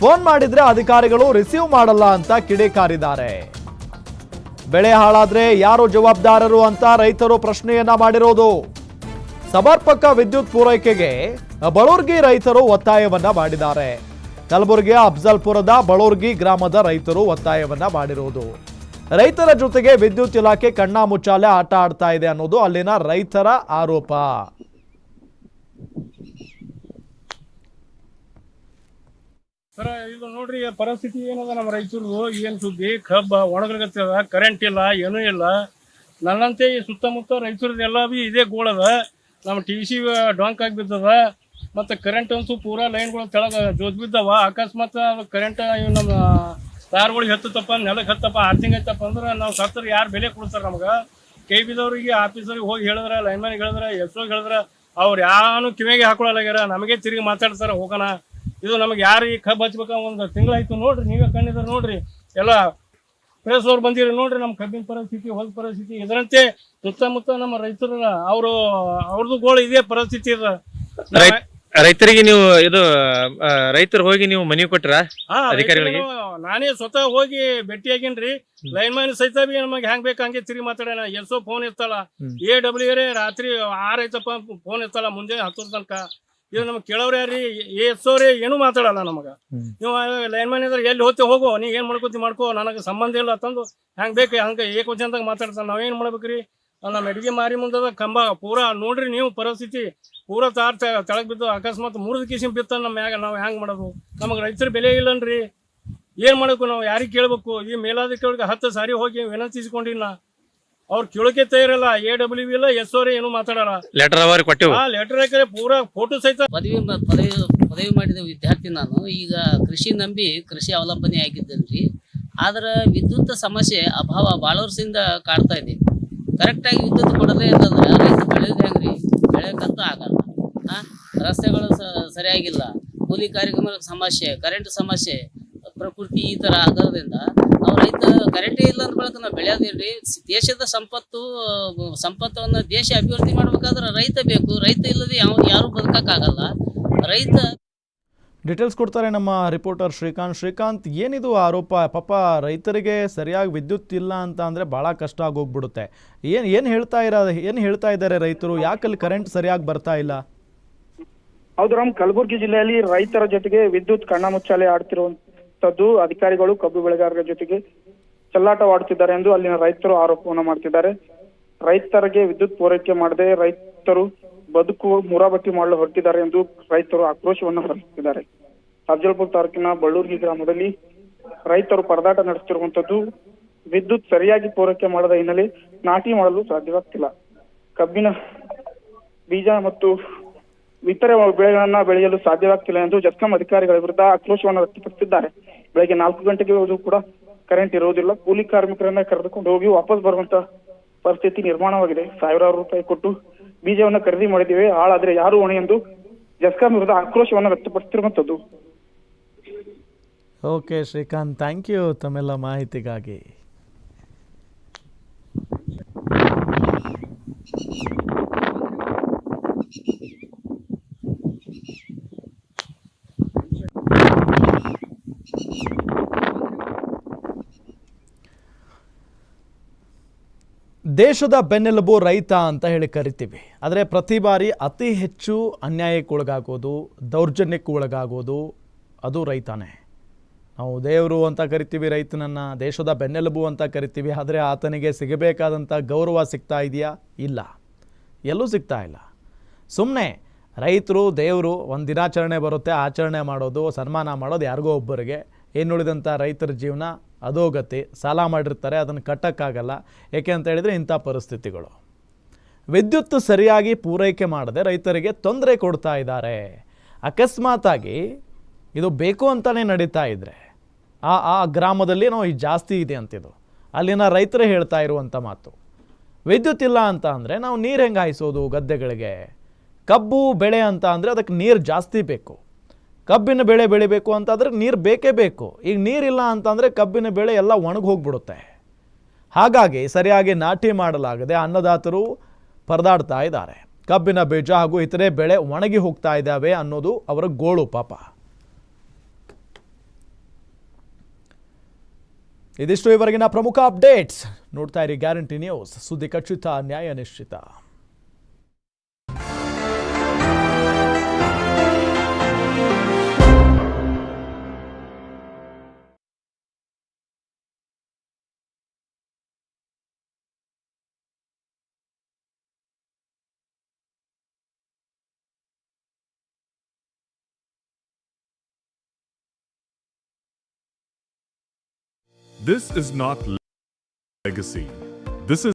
ಫೋನ್ ಮಾಡಿದ್ರೆ ಅಧಿಕಾರಿಗಳು ರಿಸೀವ್ ಮಾಡಲ್ಲ ಅಂತ ಕಿಡಿಕಾರಿದ್ದಾರೆ ಬೆಳೆ ಹಾಳಾದ್ರೆ ಯಾರು ಜವಾಬ್ದಾರರು ಅಂತ ರೈತರು ಪ್ರಶ್ನೆಯನ್ನ ಮಾಡಿರೋದು. ಸಮರ್ಪಕ ವಿದ್ಯುತ್ ಪೂರೈಕೆಗೆ ಬಳೂರ್ಗಿ ರೈತರು ಒತ್ತಾಯವನ್ನ ಮಾಡಿದ್ದಾರೆ. ಕಲಬುರಗಿಯ ಅಫ್ಜಲ್ಪುರದ ಬಳೂರ್ಗಿ ಗ್ರಾಮದ ರೈತರು ಒತ್ತಾಯವನ್ನ ಮಾಡಿರುವುದು ರೈತರ ಜೊತೆಗೆ ವಿದ್ಯುತ್ ಇಲಾಖೆ ಕಣ್ಣಾ ಮುಚ್ಚಾಲೆ ಆಟ ಆಡ್ತಾ ಇದೆ ಅನ್ನೋದು ಅಲ್ಲಿನ ರೈತರ ಆರೋಪ. ಸರ, ಇದು ನೋಡ್ರಿ ಪರಿಸ್ಥಿತಿ ಏನದ ನಮ್ಮ ರೈತರದು ಏನ್ ಸುದ್ದಿ? ಕಬ್ಬ ಒಣಗಲ್ಗತ್ತದ ಕರೆಂಟ್ ಇಲ್ಲ, ಏನೂ ಇಲ್ಲ. ನನ್ನಂತೆ ಈ ಸುತ್ತಮುತ್ತ ರೈತರದೆಲ್ಲ ಬಿ ಇದೇ ಗೋಳದ. ನಮ್ಮ ಟಿ ಸಿ ಡಾಂಕ್ ಆಗಿ ಬಿದ್ದದ. ಮತ್ತು ಕರೆಂಟ್ ಅಂತೂ ಪೂರಾ ಲೈನ್ಗಳು ತೆಳಗ ಜೋತ್ ಬಿದ್ದವ. ಅಕಸ್ಮಾತ್ ಕರೆಂಟ್ ಇವು ನಮ್ಮ ತಾರ್ಗಳಿಗೆ ಹತ್ತತಪ್ಪ ನೆಲಕ್ಕೆ ಹತ್ತಪ್ಪ ಆರ್ತಿಂಗ್ ಐತಪ್ಪ ಅಂದ್ರೆ ನಾವು ಸತ್ತರ ಯಾರು ಬೆಲೆ ಕೊಡ್ತಾರೆ ನಮ್ಗೆ? ಕೈ ಬಿದ್ದವ್ರಿಗೆ ಆಫೀಸರಿಗೆ ಹೋಗಿ ಹೇಳಿದ್ರ ಲೈನ್ಮನ್ಗೆ ಹೇಳಿದ್ರ ಎಸ್ ಹೇಳಿದ್ರೆ, ಅವ್ರು ಯಾರು ಕಿವಿಗೆ ಹಾಕೊಳ್ಳಲಾಗ್ಯಾರ ನಮಗೆ ತಿರುಗಿ ಮಾತಾಡ್ತಾರೆ, ಹೋಗೋಣ. ಇದು ನಮಗೆ ಯಾರು ಈ ಕಬ್ಬು ಹಚ್ಬೇಕ ಒಂದು ತಿಂಗಳಾಯ್ತು ನೋಡ್ರಿ ನೀವೇ ಕಣ್ಣಿದ್ರೆ ನೋಡ್ರಿ. ಎಲ್ಲ ಪ್ರೆಸ್ ಅವ್ರು ಬಂದಿರಿ ನೋಡ್ರಿ ನಮ್ಮ ಕಬ್ಬಿನ ಪರಿಸ್ಥಿತಿ ಹೊಲ ಪರಿಸ್ಥಿತಿ. ಇದರಂತೆ ಸುತ್ತಮುತ್ತ ನಮ್ಮ ರೈತರ ಅವರು ಅವ್ರದ್ದು ಗೋಳು ಇದೇ ಪರಿಸ್ಥಿತಿ ಇದೆ ರೈತ- ರೈತರಿಗೆ ನೀವು ಇದು ರೈತರು ಹೋಗಿ ನೀವು ಮನವಿ ಕೊಟ್ರ? ಅಧಿಕಾರಿಗಳಿಗೆ? ರೈತರು ನಾನೇ ಸ್ವತಃ ಹೋಗಿ ಭೇಟಿ ಆಗೇನ್ರಿ ಲೈನ್ ಮ್ಯಾನ್ ಸಹಿತ ಬಿ ನಮಗೆ ಹೆಂಗ್ ಬೇಕು ಹಂಗೆ ತಿರುಗಿ ಮಾತಾಡೋಣ. ಎಲ್ಸೋ ಫೋನ್ ಇರ್ತಲ್ಲ. ಎ ಡಬ್ಲ್ಯೂ ರೇ ರಾತ್ರಿ ಆರ್ ಐತಪ್ಪ ಫೋನ್ ಇರ್ತಲ್ಲ ಮುಂಜಾನೆ ಹತ್ತರ ತನಕ. ಇದು ನಮ್ಗೆ ಕೇಳೋರು ಯಾರಿ ಎಸ್ಸೋರಿ ಏನೂ ಏನು ಮಾತಾಡಲ್ಲ ನಮಗ. ನೀವು ಲೈನ್ ಮ್ಯಾನ್ ಇದ್ರೆ ಎಲ್ಲಿ ಹೋಗ್ತಿ ಹೋಗೋ ನೀ ಏನು ಮಾಡ್ಕೋತಿ ಮಾಡ್ಕೋ ನನಗೆ ಸಂಬಂಧ ಇಲ್ಲ ತಂದು. ಹೆಂಗ್ ಬೇಕು ಏಕ ವಜನ್ದಾಗ ಮಾತಾಡ್ತಾನೆ ನಾವೇನು ಮಾಡ್ಬೇಕ್ರಿ? ನಮ್ಮ ಅಡುಗೆ ಮಾರಿ ಮುಂದದ ಕಂಬ ಪೂರಾ ನೋಡ್ರಿ ನೀವು ಪರಿಸ್ಥಿತಿ. ಪೂರಾ ತಾರ್ ತೆಳಗ್ ಬಿದ್ದು ಅಕಸ್ಮಾತ್ ಮೂರದ ಕಿಸಿಂ ಬಿತ್ತ ನಮ್ಮ ಮ್ಯಾಗ ನಾವು ಹೆಂಗೆ ಮಾಡೋದು? ನಮಗೆ ರೈತರ ಬೆಲೆ ಇಲ್ಲನ್ರಿ. ಏನು ಮಾಡಬೇಕು ನಾವು? ಯಾರಿಗೆ ಕೇಳಬೇಕು? ಈ ಮೇಲಾಧಿಕಾರಿಗೆ ಹತ್ತು ಸಾರಿ ಹೋಗಿ ವಿನಂತಿಸಿಕೊಂಡಿನ ಅವ್ರು ಕೇಳಕ್ಕೆ ತಯಾರಿಲ್ಲ ಎ ಡಬ್ಲ್ಯೂ ಇಲ್ಲ ಎಸ್ ಓರ್ ಏನು ಮಾತಾಡಲ್ಲ ಲೆಟರ್ ಅವರಿಗೆ ಕೊಟ್ಟಿವಿ. ಆ ಲೆಟರ್ ಹಾಕಿದ್ರೆ ಪೂರಾ ಫೋಟೋ ಸಹಿತ ಪದವಿ ಮ- ಪದವಿ ಪದವಿ ಮಾಡಿದ ವಿದ್ಯಾರ್ಥಿ ನಾನು. ಈಗ ಕೃಷಿ ನಂಬಿ ಕೃಷಿ ಅವಲಂಬನೆ ಆಗಿದ್ದೇನೆ ಆದ್ರೆ ವಿದ್ಯುತ್ ಸಮಸ್ಯೆ ಅಭಾವ ಭಾಳ ವರ್ಷದಿಂದ ಕಾಡ್ತಾ ಇದೆ. ಕರೆಕ್ಟಾಗಿ ವಿದ್ಯುತ್ ಕೊಡದೇ ಇಲ್ಲಂದ್ರೆ ರೈತ ಬೆಳೆಯೋದು ಹೆಂಗ್ರಿ. ಬೆಳೆಯಕ್ಕಂತೂ ಆಗಲ್ಲ. ಆ? ರಸ್ತೆಗಳು ಸ- ಸರಿಯಾಗಿಲ್ಲ. ಕೂಲಿ ಕಾರ್ಯಕ್ರಮ ಸಮಸ್ಯೆ ಕರೆಂಟ್ ಸಮಸ್ಯೆ. ಪ್ರಕೃತಿ ಈ ತರ ಆಗೋದ್ರಿಂದ ನಾವು ರೈತ ಕರೆಂಟೇ ಇಲ್ಲ ಅಂದ ಬಳಕ ನಾವು ಬೆಳೆಯೋದಿಲ್ರಿ ದೇಶದ ಸಂಪತ್ತು ಸಂಪತ್ತವನ್ನ ಸಂಪತ್ತನ್ನ ದೇಶ ಅಭಿವೃದ್ಧಿ ಮಾಡ್ಬೇಕಾದ್ರೆ ರೈತ ಬೇಕು. ರೈತ ಇಲ್ಲದೆ ಯಾವ ಯಾರು ಬದುಕಕ್ಕಾಗಲ್ಲ. ರೈತ ಡೀಟೇಲ್ಸ್ ಕೊಡ್ತಾರೆ ನಮ್ಮ ರಿಪೋರ್ಟರ್ ಶ್ರೀಕಾಂತ್. ಶ್ರೀಕಾಂತ್ ಏನಿದು ಆರೋಪ? ಪಾಪ ರೈತರಿಗೆ ಸರಿಯಾಗಿ ವಿದ್ಯುತ್ ಇಲ್ಲ ಅಂತ ಅಂದರೆ ಭಾಳ ಕಷ್ಟ ಆಗೋಗ್ಬಿಡುತ್ತೆ. ಏನು ಏನು ಹೇಳ್ತಾ ಇರ ಏನು ಹೇಳ್ತಾ ಇದ್ದಾರೆ ರೈತರು? ಯಾಕಲ್ಲಿ ಕರೆಂಟ್ ಸರಿಯಾಗಿ ಬರ್ತಾ ಇಲ್ಲ? ಹೌದು ರಾಮ್ ಕಲಬುರಗಿ ಜಿಲ್ಲೆಯಲ್ಲಿ ರೈತರ ಜೊತೆಗೆ ವಿದ್ಯುತ್ ಕಣ್ಣಾಮುಚ್ಚಾಲೆ ಅಧಿಕಾರಿಗಳು ಕಬ್ಬು ಬೆಳೆಗಾರರ ಜೊತೆಗೆ ಚೆಲ್ಲಾಟವಾಡುತ್ತಿದ್ದಾರೆ ಎಂದು ಅಲ್ಲಿನ ರೈತರು ಆರೋಪವನ್ನು ಮಾಡ್ತಿದ್ದಾರೆ. ರೈತರಿಗೆ ವಿದ್ಯುತ್ ಪೂರೈಕೆ ಮಾಡದೆ ರೈತರು ಬದುಕು ಮುರಾಬಟ್ಟಿ ಮಾಡಲು ಹೊರಟಿದ್ದಾರೆ ಎಂದು ರೈತರು ಆಕ್ರೋಶವನ್ನು ಹೊರಡಿಸಿದ್ದಾರೆ. ಅಫಜಲ್ಪುರ್ ತಾಲೂಕಿನ ಬಳ್ಳೂರ್ಗಿ ಗ್ರಾಮದಲ್ಲಿ ರೈತರು ಪರದಾಟ ನಡೆಸುತ್ತಿರುವಂತದ್ದು ವಿದ್ಯುತ್ ಸರಿಯಾಗಿ ಪೂರೈಕೆ ಮಾಡದ ಹಿನ್ನೆಲೆ ನಾಟಿ ಮಾಡಲು ಸಾಧ್ಯವಾಗ್ತಿಲ್ಲ. ಕಬ್ಬಿನ ಬೀಜ ಮತ್ತು ಇತರೆ ಬೆಳೆಗಳನ್ನ ಬೆಳೆಯಲು ಸಾಧ್ಯವಾಗ್ತಿಲ್ಲ ಎಂದು ಜಸ್ಕಾಂ ಅಧಿಕಾರಿಗಳ ವಿರುದ್ಧ ಆಕ್ರೋಶವನ್ನು ವ್ಯಕ್ತಪಡಿಸಿದ್ದಾರೆ. ಬೆಳಗ್ಗೆ ನಾಲ್ಕು ಗಂಟೆಗೆ ಹೋದ್ರು ಕೂಡ ಕರೆಂಟ್ ಇರೋದಿಲ್ಲ. ಕೂಲಿ ಕಾರ್ಮಿಕರನ್ನ ಕರೆದುಕೊಂಡು ಹೋಗಿ ವಾಪಸ್ ಬರುವಂತ ಪರಿಸ್ಥಿತಿ ನಿರ್ಮಾಣವಾಗಿದೆ. ಸಾವಿರಾರು ರೂಪಾಯಿ ಕೊಟ್ಟು ಬೀಜವನ್ನ ಖರೀದಿ ಮಾಡಿದ್ದೇವೆ. ಹಾಳಾದ್ರೆ ಯಾರು ಹೊಣೆ ಎಂದು ಜಸ್ಕಾಂ ವಿರುದ್ಧ ಆಕ್ರೋಶವನ್ನು ವ್ಯಕ್ತಪಡಿಸಿರುವಂತದ್ದು. ಓಕೆ ಶ್ರೀಕಾಂತ್ ಥ್ಯಾಂಕ್ ಯು ತಮ್ಮೆಲ್ಲ ಮಾಹಿತಿಗಾಗಿ. ದೇಶದ ಬೆನ್ನೆಲುಬು ರೈತ ಅಂತ ಹೇಳಿ ಕರಿತೀವಿ. ಆದರೆ ಪ್ರತಿ ಬಾರಿ ಅತಿ ಹೆಚ್ಚು ಅನ್ಯಾಯಕ್ಕೆ ಒಳಗಾಗೋದು, ದೌರ್ಜನ್ಯಕ್ಕೆ ಒಳಗಾಗೋದು ಅದು ರೈತನೇ. ನಾವು ದೇವರು ಅಂತ ಕರಿತೀವಿ ರೈತನನ್ನು, ದೇಶದ ಬೆನ್ನೆಲುಬು ಅಂತ ಕರಿತೀವಿ. ಆದರೆ ಆತನಿಗೆ ಸಿಗಬೇಕಾದಂಥ ಗೌರವ ಸಿಗ್ತಾ ಇದೆಯಾ? ಇಲ್ಲ. ಎಲ್ಲೂ ಸಿಗ್ತಾ ಇಲ್ಲ. ಸುಮ್ಮನೆ ರೈತರು, ದೇವರು ಒಂದು ದಿನಾಚರಣೆ ಬರುತ್ತೆ, ಆಚರಣೆ ಮಾಡೋದು, ಸನ್ಮಾನ ಮಾಡೋದು ಯಾರಿಗೋ ಒಬ್ಬರಿಗೆ. ಇನ್ನುಳಿದಂಥ ರೈತರ ಜೀವನ? ಅಧೋಗತಿ, ಸಾಲ ಮಾಡಿರ್ತಾರೆ, ಅದನ್ನು ಕಟ್ಟೋಕ್ಕಾಗಲ್ಲ. ಏಕೆ ಅಂತ ಹೇಳಿದರೆ ಇಂಥ ಪರಿಸ್ಥಿತಿಗಳು. ವಿದ್ಯುತ್ ಸರಿಯಾಗಿ ಪೂರೈಕೆ ಮಾಡದೆ ರೈತರಿಗೆ ತೊಂದರೆ ಕೊಡ್ತಾ ಇದ್ದಾರೆ. ಅಕಸ್ಮಾತಾಗಿ ಇದು ಬೇಕು ಅಂತಲೇ ನಡೀತಾ ಇದ್ದರೆ ಆ ಆ ಗ್ರಾಮದಲ್ಲಿ ನಾವು ಈ ಜಾಸ್ತಿ ಇದೆ ಅಂತಿದು ಅಲ್ಲಿನ ರೈತರೇ ಹೇಳ್ತಾ ಇರುವಂಥ ಮಾತು. ವಿದ್ಯುತ್ ಇಲ್ಲ ಅಂತ ಅಂದರೆ ನಾವು ನೀರು ಹೆಂಗೆ ಹಾಯಿಸೋದು ಗದ್ದೆಗಳಿಗೆ? ಕಬ್ಬು, ಬೆಳೆ ಅಂತ ಅಂದರೆ ಅದಕ್ಕೆ ನೀರು ಜಾಸ್ತಿ ಬೇಕು. ಕಬ್ಬಿನ ಬೆಳೆ ಬೆಳಿಬೇಕು ಅಂತಂದರೆ ನೀರು ಬೇಕೇ ಬೇಕು. ಈಗ ನೀರಿಲ್ಲ ಅಂತಂದರೆ ಕಬ್ಬಿನ ಬೆಳೆ ಎಲ್ಲ ಒಣಗಿ ಹೋಗ್ಬಿಡುತ್ತೆ. ಹಾಗಾಗಿ ಸರಿಯಾಗಿ ನಾಟಿ ಮಾಡಲಾಗದೆ ಅನ್ನದಾತರು ಪರದಾಡ್ತಾ ಇದ್ದಾರೆ. ಕಬ್ಬಿನ ಬೀಜ ಹಾಗೂ ಇತರೆ ಬೆಳೆ ಒಣಗಿ ಹೋಗ್ತಾ ಇದ್ದಾವೆ ಅನ್ನೋದು ಅವರ ಗೋಳು ಪಾಪ. ಇದಿಷ್ಟು ಇವರೆಗಿನ ಪ್ರಮುಖ ಅಪ್ಡೇಟ್ಸ್. ನೋಡ್ತಾ ಇರಿ ಗ್ಯಾರಂಟಿ ನ್ಯೂಸ್. ಸುದ್ದಿ ಖಚಿತ, ನ್ಯಾಯ ನಿಶ್ಚಿತ. This is not legacy. This is